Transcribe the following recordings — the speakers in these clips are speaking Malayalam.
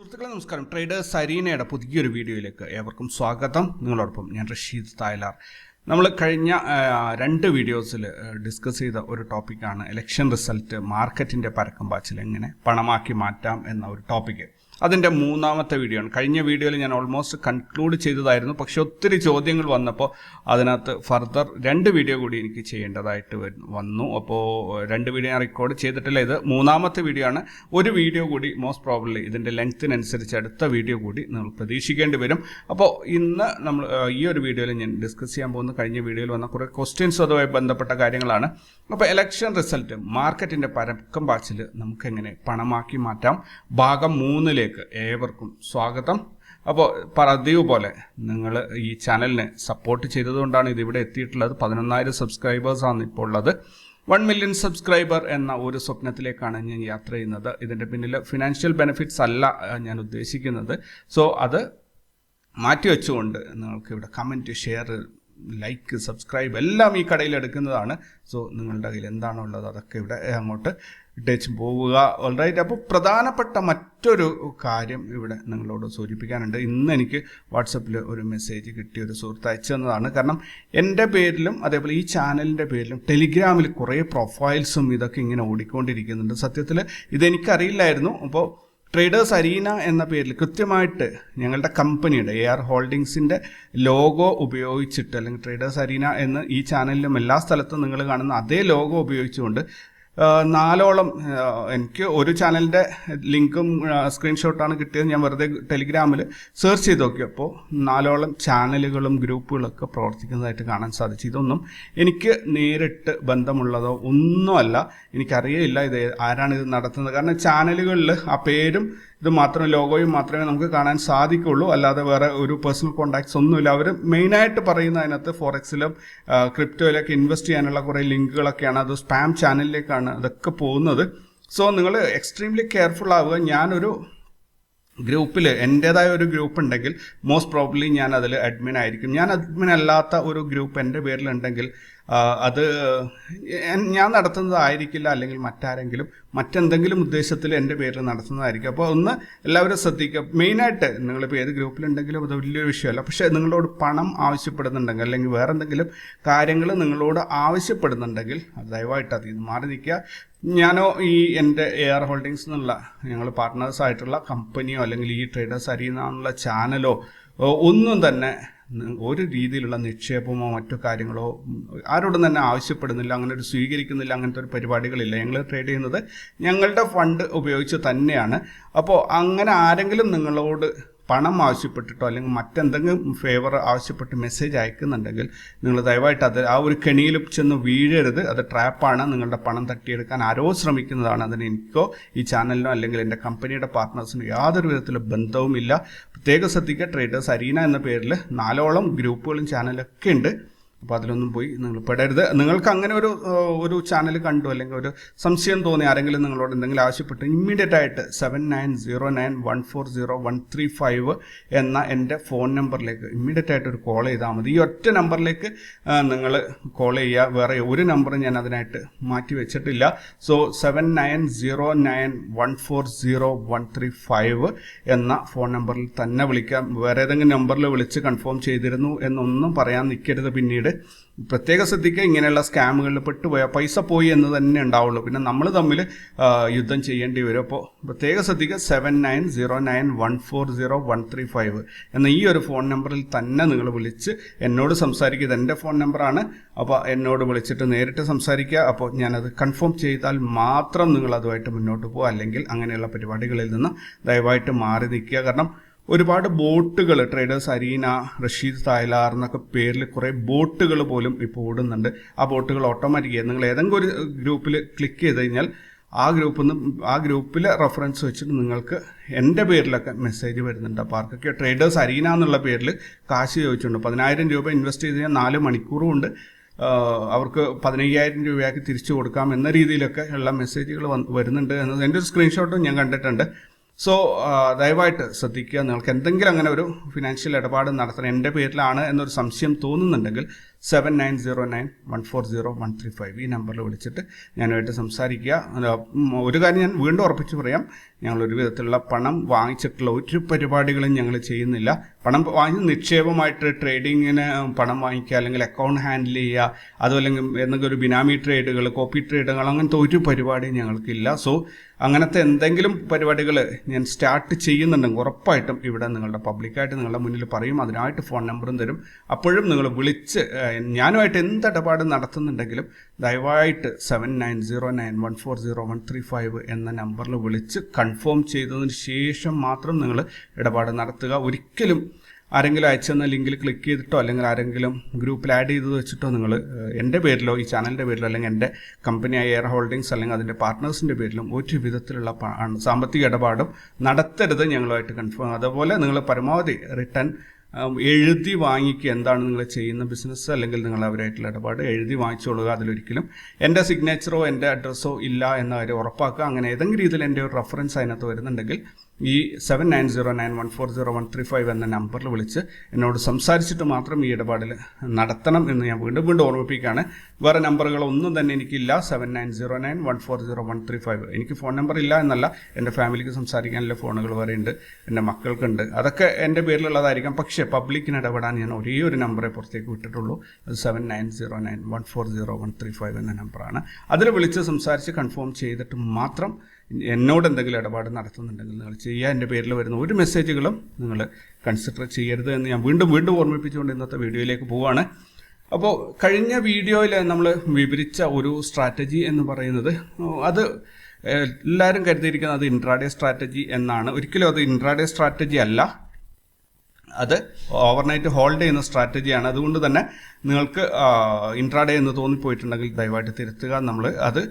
സുഹൃത്തുക്കളെ നമസ്കാരം. ട്രേഡേഴ്സ് സരീനയുടെ പുതിയൊരു വീഡിയോയിലേക്ക് ഏവർക്കും സ്വാഗതം. നിങ്ങളോടൊപ്പം ഞാൻ റഷീദ് തായ്ലാർ. നമ്മൾ കഴിഞ്ഞ രണ്ട് വീഡിയോസിൽ ഡിസ്കസ് ചെയ്ത ഒരു ടോപ്പിക്കാണ് ഇലക്ഷൻ റിസൾട്ട് മാർക്കറ്റിന്റെ പരക്കം പാച്ചിൽ. എങ്ങനെ പണമാക്കി മാറ്റാം എന്ന ഒരു ടോപ്പിക്ക് അതിന്റെ മൂന്നാമത്തെ വീഡിയോ ആണ്. കഴിഞ്ഞ വീഡിയോയിൽ ഞാൻ ഓൾമോസ്റ്റ് കൺക്ലൂഡ് ചെയ്തതായിരുന്നു. പക്ഷെ ഒത്തിരി ചോദ്യങ്ങൾ വന്നപ്പോൾ അതിനകത്ത് ഫർദർ രണ്ട് വീഡിയോ കൂടി എനിക്ക് ചെയ്യേണ്ടതായിട്ട് വന്നു. അപ്പോൾ രണ്ട് വീഡിയോ ഞാൻ റെക്കോർഡ് ചെയ്തിട്ടില്ല. ഇത് മൂന്നാമത്തെ വീഡിയോ ആണ്. ഒരു വീഡിയോ കൂടി മോസ്റ്റ് പ്രോബ്ലി ഇതിന്റെ ലെങ്ത്തിനനുസരിച്ച് അടുത്ത വീഡിയോ കൂടി നിങ്ങൾ പ്രതീക്ഷിക്കേണ്ടി വരും. അപ്പോൾ ഇന്ന് നമ്മൾ ഈ ഒരു വീഡിയോയിൽ ഞാൻ ഡിസ്കസ് ചെയ്യാൻ പോകുന്ന കഴിഞ്ഞ വീഡിയോയിൽ വന്ന കുറേ ക്വസ്റ്റ്യൻസ് അതുമായി ബന്ധപ്പെട്ട കാര്യങ്ങളാണ്. അപ്പോൾ ഇലക്ഷൻ റിസൾട്ട് മാർക്കറ്റിന്റെ പരക്കം പാച്ചിൽ നമുക്കെങ്ങനെ പണമാക്കി മാറ്റാം? ഭാഗം മൂന്നിലേക്ക് ഏവർക്കും സ്വാഗതം. അപ്പോൾ പതിവ് പോലെ നിങ്ങൾ ഈ ചാനലിനെ സപ്പോർട്ട് ചെയ്തതുകൊണ്ടാണ് ഇതിവിടെ എത്തിയിട്ടുള്ളത്. പതിനൊന്നായിരം സബ്സ്ക്രൈബേഴ്സാണ് ഇപ്പോൾ ഉള്ളത്. വൺ മില്യൺ സബ്സ്ക്രൈബർ എന്ന ഒരു സ്വപ്നത്തിലേക്കാണ് ഞാൻ യാത്ര ചെയ്യുന്നത്. ഇതിന്റെ പിന്നിൽ ഫിനാൻഷ്യൽ ബെനിഫിറ്റ്സ് അല്ല ഞാൻ ഉദ്ദേശിക്കുന്നത്. സോ അത് മാറ്റിവെച്ചുകൊണ്ട് നിങ്ങൾക്ക് ഇവിടെ കമന്റ് ഷെയർ ലൈക്ക് സബ്സ്ക്രൈബ് എല്ലാം ഈ കടയിൽ എടുക്കുന്നതാണ്. സോ നിങ്ങളുടെ കയ്യിൽ എന്താണോ ഉള്ളത് അതൊക്കെ ഇവിടെ അങ്ങോട്ട് ഇട്ടേച്ച് പോവുക. ഓൾറൈറ്റ് അപ്പോൾ പ്രധാനപ്പെട്ട മറ്റൊരു കാര്യം ഇവിടെ നിങ്ങളോട് സൂചിപ്പിക്കാനുണ്ട്. ഇന്ന് എനിക്ക് വാട്സപ്പിൽ ഒരു മെസ്സേജ് കിട്ടിയ ഒരു സുഹൃത്ത് അയച്ചു തന്നതാണ്. കാരണം എന്റെ പേരിലും അതേപോലെ ഈ ചാനലിന്റെ പേരിലും ടെലിഗ്രാമിൽ കുറേ പ്രൊഫൈൽസും ഇതൊക്കെ ഇങ്ങനെ ഓടിക്കൊണ്ടിരിക്കുന്നുണ്ട്. സത്യത്തിൽ ഇതെനിക്കറിയില്ലായിരുന്നു. അപ്പോൾ ട്രേഡേഴ്സ് അരീന എന്ന പേരിൽ കൃത്യമായിട്ട് ഞങ്ങളുടെ കമ്പനിയുടെ എ ആർ ഹോൾഡിങ്സിന്റെ ലോഗോ ഉപയോഗിച്ചിട്ട് അല്ലെങ്കിൽ ട്രേഡേഴ്സ് അരീന എന്ന് ഈ ചാനലിലും എല്ലാ സ്ഥലത്തും നിങ്ങൾ കാണുന്ന അതേ ലോഗോ ഉപയോഗിച്ചുകൊണ്ട് നാലോളം എനിക്ക് ഒരു ചാനലിന്റെ ലിങ്കും സ്ക്രീൻഷോട്ടാണ് കിട്ടിയത്. ഞാൻ വെറുതെ ടെലിഗ്രാമിൽ സെർച്ച് ചെയ്ത് നോക്കിയപ്പോൾ നാലോളം ചാനലുകളും ഗ്രൂപ്പുകളൊക്കെ പ്രവർത്തിക്കുന്നതായിട്ട് കാണാൻ സാധിച്ചു. ഇതൊന്നും എനിക്ക് നേരിട്ട് ബന്ധമുള്ളതോ ഒന്നുമല്ല. എനിക്കറിയില്ല ഇത് ആരാണ് ഇത് നടത്തുന്നത്. കാരണം ചാനലുകളിൽ ആ പേരും ഇത് മാത്രം ലോഗോയും മാത്രമേ നമുക്ക് കാണാൻ സാധിക്കുള്ളൂ. അല്ലാതെ വേറെ ഒരു പേഴ്സണൽ കോൺടാക്ട്സ് ഒന്നുമില്ല. അവർ മെയിനായിട്ട് പറയുന്ന അതിനകത്ത് ഫോറക്സിലും ക്രിപ്റ്റോയിലൊക്കെ ഇൻവെസ്റ്റ് ചെയ്യാനുള്ള കുറേ ലിങ്കുകളൊക്കെയാണ്. അത് സ്പാം ചാനലിലേക്കാണ് അതൊക്കെ പോകുന്നത്. സോ നിങ്ങൾ എക്സ്ട്രീംലി കെയർഫുൾ ആവുക. ഞാനൊരു ഗ്രൂപ്പിൽ എന്റേതായ ഒരു ഗ്രൂപ്പ് ഉണ്ടെങ്കിൽ മോസ്റ്റ് പ്രോബ്ലി ഞാൻ അതിൽ അഡ്മിൻ ആയിരിക്കും. ഞാൻ അഡ്മിൻ അല്ലാത്ത ഒരു ഗ്രൂപ്പ് എന്റെ പേരിലുണ്ടെങ്കിൽ അത് ഞാൻ നടത്തുന്നതായിരിക്കില്ല അല്ലെങ്കിൽ മറ്റാരെങ്കിലും മറ്റെന്തെങ്കിലും ഉദ്ദേശത്തിൽ എന്റെ പേരിൽ നടത്തുന്നതായിരിക്കും. അപ്പോൾ ഒന്ന് എല്ലാവരും ശ്രദ്ധിക്കുക. മെയിനായിട്ട് നിങ്ങളിപ്പോൾ ഏത് ഗ്രൂപ്പിലുണ്ടെങ്കിലും അത് വലിയൊരു വിഷയമല്ല. പക്ഷേ നിങ്ങളോട് പണം ആവശ്യപ്പെടുന്നുണ്ടെങ്കിൽ അല്ലെങ്കിൽ വേറെ എന്തെങ്കിലും കാര്യങ്ങൾ നിങ്ങളോട് ആവശ്യപ്പെടുന്നുണ്ടെങ്കിൽ ദയവായിട്ട് അതിൽ നിന്ന് മാറി നിൽക്കുക. ഞാനോ ഈ എന്റെ എ ആർ ഹോൾഡിങ്സ് എന്നുള്ള ഞങ്ങൾ പാർട്ട്നേഴ്സ് ആയിട്ടുള്ള കമ്പനിയോ അല്ലെങ്കിൽ ഈ ട്രേഡേഴ്സ് അറിയുന്നുള്ള ചാനലോ ഒന്നും തന്നെ ഒരു രീതിയിലുള്ള നിക്ഷേപമോ മറ്റു കാര്യങ്ങളോ ആരോടും തന്നെ ആവശ്യപ്പെടുന്നില്ല അങ്ങനെ ഒരു സ്വീകരിക്കുന്നില്ല അങ്ങനത്തെ ഒരു പരിപാടികളില്ല. ഞങ്ങൾ ട്രേഡ് ചെയ്യുന്നത് ഞങ്ങളുടെ ഫണ്ട് ഉപയോഗിച്ച് തന്നെയാണ്. അപ്പോൾ അങ്ങനെ ആരെങ്കിലും നിങ്ങളോട് പണം ആവശ്യപ്പെട്ടിട്ടോ അല്ലെങ്കിൽ മറ്റെന്തെങ്കിലും ഫേവർ ആവശ്യപ്പെട്ട് മെസ്സേജ് അയക്കുന്നുണ്ടെങ്കിൽ നിങ്ങൾ ദയവായിട്ട് അത് ആ ഒരു കെണിയിൽ ചെന്ന് വീഴരുത്. അത് ട്രാപ്പാണ് നിങ്ങളുടെ പണം തട്ടിയെടുക്കാൻ ആരോ ശ്രമിക്കുന്നതാണ്. അതിന് എനിക്കോ ഈ ചാനലിനോ അല്ലെങ്കിൽ എന്റെ കമ്പനിയുടെ പാർട്ട്നേഴ്സിനോ യാതൊരു വിധത്തിലും ബന്ധവുമില്ല. പ്രത്യേകം ശ്രദ്ധിക്കുക. ട്രേഡേഴ്സ് അരീന എന്ന പേരിൽ നാലോളം ഗ്രൂപ്പുകളും ചാനലൊക്കെ ഉണ്ട്. അപ്പോൾ അതിലൊന്നും പോയി നിങ്ങൾ പെടരുത്. നിങ്ങൾക്ക് അങ്ങനെ ഒരു ഒരു ചാനൽ കണ്ടു അല്ലെങ്കിൽ ഒരു സംശയം തോന്നി ആരെങ്കിലും നിങ്ങളോട് എന്തെങ്കിലും ആവശ്യപ്പെട്ട് ഇമ്മീഡിയറ്റ് ആയിട്ട് seven nine zero nine one four zero one three five എന്ന എന്റെ ഫോൺ നമ്പറിലേക്ക് ഇമ്മീഡിയറ്റ് ആയിട്ട് ഒരു കോൾ ചെയ്താൽ മതി. ഈ ഒറ്റ നമ്പറിലേക്ക് നിങ്ങൾ കോൾ ചെയ്യുക. വേറെ ഒരു നമ്പറും ഞാൻ അതിനായിട്ട് മാറ്റി വെച്ചിട്ടില്ല. So seven nine zero nine one four zero one three five എന്ന ഫോൺ നമ്പറിൽ തന്നെ വിളിക്കാം. വേറെ ഏതെങ്കിലും നമ്പറിൽ വിളിച്ച് കൺഫേം ചെയ്തിരുന്നു എന്നൊന്നും പറയാൻ നിൽക്കരുത് പിന്നീട്. പ്രത്യേക ശ്രദ്ധിക്കുക ഇങ്ങനെയുള്ള സ്കാമുകളിൽ പെട്ടുപോയ പൈസ പോയി എന്ന് തന്നെ ഉണ്ടാവുള്ളൂ. പിന്നെ നമ്മൾ തമ്മിൽ യുദ്ധം ചെയ്യേണ്ടി വരും. അപ്പോൾ പ്രത്യേക ശ്രദ്ധിക്കുക seven nine zero nine one four zero one three five എന്ന ഈ ഒരു ഫോൺ നമ്പറിൽ തന്നെ നിങ്ങൾ വിളിച്ച് എന്നോട് സംസാരിക്കുക. ഇത് എന്റെ ഫോൺ നമ്പറാണ് അപ്പോൾ എന്നോട് വിളിച്ചിട്ട് നേരിട്ട് സംസാരിക്കുക. അപ്പോൾ ഞാനത് കൺഫേം ചെയ്താൽ മാത്രം നിങ്ങൾ അതുമായിട്ട് മുന്നോട്ട് പോകുക അല്ലെങ്കിൽ അങ്ങനെയുള്ള പരിപാടികളിൽ നിന്ന് ദയവായിട്ട് മാറി നിൽക്കുക. കാരണം ഒരുപാട് ബോട്ടുകൾ ട്രേഡേഴ്സ് അരീന റഷീദ് തായ്ലാർ എന്നൊക്കെ പേരിൽ കുറേ ബോട്ടുകൾ പോലും ഇപ്പോൾ ഓടുന്നുണ്ട്. ആ ബോട്ടുകൾ ഓട്ടോമാറ്റിക്കായി നിങ്ങൾ ഏതെങ്കിലും ഒരു ഗ്രൂപ്പിൽ ക്ലിക്ക് ചെയ്ത് കഴിഞ്ഞാൽ ആ ഗ്രൂപ്പിൽ നിന്ന് ആ ഗ്രൂപ്പിലെ റെഫറൻസ് വെച്ചിട്ട് നിങ്ങൾക്ക് എന്റെ പേരിലൊക്കെ മെസ്സേജ് വരുന്നുണ്ട്. അപ്പോൾ ആർക്കൊക്കെ ട്രേഡേഴ്സ് അരീന എന്നുള്ള പേരിൽ കാശ് ചോദിച്ചിട്ടുണ്ട്. പതിനായിരം രൂപ ഇൻവെസ്റ്റ് ചെയ്ത് കഴിഞ്ഞാൽ നാല് മണിക്കൂറും ഉണ്ട്. അവർക്ക് പതിനയ്യായിരം രൂപയാക്കി തിരിച്ചു കൊടുക്കാം എന്ന രീതിയിലൊക്കെ ഉള്ള മെസ്സേജുകൾ വരുന്നുണ്ട് എന്നത് എന്റെ ഒരു സ്ക്രീൻഷോട്ടും ഞാൻ കണ്ടിട്ടുണ്ട്. സോ ദയവായിട്ട് ശ്രദ്ധിക്കുക. നിങ്ങൾക്ക് എന്തെങ്കിലും അങ്ങനെ ഒരു ഫിനാൻഷ്യൽ ഇടപാട് നടത്തണം. എന്റെ പേരിലാണ് എന്നൊരു സംശയം തോന്നുന്നുണ്ടെങ്കിൽ seven nine zero nine one four zero one three five ഈ നമ്പറിൽ വിളിച്ചിട്ട് ഞാനുമായിട്ട് സംസാരിക്കുക. ഒരു കാര്യം ഞാൻ വീണ്ടും ഉറപ്പിച്ച് പറയാം. ഞങ്ങൾ ഒരു വിധത്തിലുള്ള പണം വാങ്ങിച്ചിട്ടുള്ള ഒരു പരിപാടികളും ഞങ്ങൾ ചെയ്യുന്നില്ല. പണം വാങ്ങി നിക്ഷേപമായിട്ട് ട്രേഡിങ്ങിന് പണം വാങ്ങിക്കുക അല്ലെങ്കിൽ അക്കൗണ്ട് ഹാൻഡിൽ ചെയ്യുക അതുമല്ലെങ്കിൽ എന്തെങ്കിലും ഒരു ബിനാമി ട്രേഡുകൾ കോപ്പി ട്രേഡുകൾ അങ്ങനത്തെ ഒരു പരിപാടിയും ഞങ്ങൾക്കില്ല. സോ അങ്ങനത്തെ എന്തെങ്കിലും പരിപാടികൾ ഞാൻ സ്റ്റാർട്ട് ചെയ്യുന്നുണ്ടെങ്കിൽ ഉറപ്പായിട്ടും ഇവിടെ നിങ്ങളുടെ പബ്ലിക്കായിട്ട് നിങ്ങളുടെ മുന്നിൽ പറയും. അതിനായിട്ട് ഫോൺ നമ്പറും തരും. അപ്പോഴും നിങ്ങൾ വിളിച്ച് ഞാനുമായിട്ട് എന്ത് ഇടപാട് നടത്തുന്നുണ്ടെങ്കിലും ദയവായിട്ട് seven nine zero nine one four zero one three five എന്ന നമ്പറിൽ വിളിച്ച് കൺഫേം ചെയ്തതിന് ശേഷം മാത്രം നിങ്ങൾ ഇടപാട് നടത്തുക. ഒരിക്കലും ആരെങ്കിലും അയച്ചെന്ന ലിങ്കിൽ ക്ലിക്ക് ചെയ്തിട്ടോ അല്ലെങ്കിൽ ആരെങ്കിലും ഗ്രൂപ്പിൽ ആഡ് ചെയ്ത് വെച്ചിട്ടോ നിങ്ങൾ എന്റെ പേരിലോ ഈ ചാനലിന്റെ പേരിലോ അല്ലെങ്കിൽ എന്റെ കമ്പനിയായ എയർ ഹോൾഡിങ്സ് അല്ലെങ്കിൽ അതിന്റെ പാർട്ട്നേഴ്സിന്റെ പേരിലും ഒരു വിധത്തിലുള്ള സാമ്പത്തിക ഇടപാടും നടത്തരുത് ഞങ്ങളുമായിട്ട് കൺഫേം അതുപോലെ നിങ്ങൾ പരമാവധി റിട്ടേൺ എഴുതി വാങ്ങിക്കുക. എന്താണ് നിങ്ങൾ ചെയ്യുന്ന ബിസിനസ് അല്ലെങ്കിൽ നിങ്ങൾ അവരായിട്ടുള്ള ഇടപാട്? എഴുതി വാങ്ങിച്ചോളുക അതിലൊരിക്കലും. എന്റെ സിഗ്നേച്ചറോ എന്റെ അഡ്രസ്സോ ഇല്ല എന്ന കാര്യം ഉറപ്പാക്കുക. അങ്ങനെ ഏതെങ്കിലും രീതിയിൽ എന്റെ ഒരു റെഫറൻസ് അതിനകത്ത് വരുന്നുണ്ടെങ്കിൽ ഈ seven nine zero nine one four zero one three five എന്ന നമ്പറിൽ വിളിച്ച് എന്നോട് സംസാരിച്ചിട്ട് മാത്രം ഈ ഇടപാടിൽ നടത്തണം എന്ന് ഞാൻ വീണ്ടും വീണ്ടും ഓർമ്മിപ്പിക്കുകയാണ്. വേറെ നമ്പറുകളൊന്നും തന്നെ എനിക്കില്ല. Seven nine zero nine one four zero one three five എനിക്ക് ഫോൺ നമ്പർ ഇല്ല എന്നല്ല. എന്റെ ഫാമിലിക്ക് സംസാരിക്കാനുള്ള ഫോണുകൾ വരെ ഉണ്ട്. എന്റെ മക്കൾക്കുണ്ട്. അതൊക്കെ എന്റെ പേരിലുള്ളതായിരിക്കാം. പക്ഷേ പബ്ലിക്കിന് ഇടപെടാൻ ഞാൻ ഒരേ ഒരു നമ്പറെ പുറത്തേക്ക് വിട്ടിട്ടുള്ളൂ. അത് seven nine zero nine one four zero one three five എന്ന നമ്പറാണ് അതിൽ വിളിച്ച് സംസാരിച്ച് കൺഫേം ചെയ്തിട്ട് മാത്രം എന്നോട് എന്തെങ്കിലും ഇടപാട് നടത്തുന്നുണ്ടെങ്കിൽ നിങ്ങൾ ചെയ്യുക എന്റെ പേരിൽ വരുന്ന ഒരു മെസ്സേജുകളും നിങ്ങൾ കൺസിഡർ ചെയ്യരുത് എന്ന് ഞാൻ വീണ്ടും വീണ്ടും ഓർമ്മിപ്പിച്ചുകൊണ്ട് ഇന്നത്തെ വീഡിയോയിലേക്ക് പോവുകയാണ് അപ്പോൾ കഴിഞ്ഞ വീഡിയോയിൽ നമ്മൾ വിവരിച്ച ഒരു സ്ട്രാറ്റജി എന്ന് പറയുന്നത് അത് എല്ലാവരും കരുതിയിരിക്കുന്നത് അത് ഇൻട്രാഡേ സ്ട്രാറ്റജി എന്നാണ്. ഒരിക്കലും അത് ഇൻട്രാഡേ സ്ട്രാറ്റജി അല്ല. അത് ഓവർനൈറ്റ് ഹോൾഡ് ചെയ്യുന്ന സ്ട്രാറ്റജിയാണ് അതുകൊണ്ട് തന്നെ നിങ്ങൾക്ക് ഇൻട്രാഡേ എന്ന് തോന്നിപ്പോയിട്ടുണ്ടെങ്കിൽ ദയവായിട്ട് തിരുത്തുക. നമ്മൾ അത്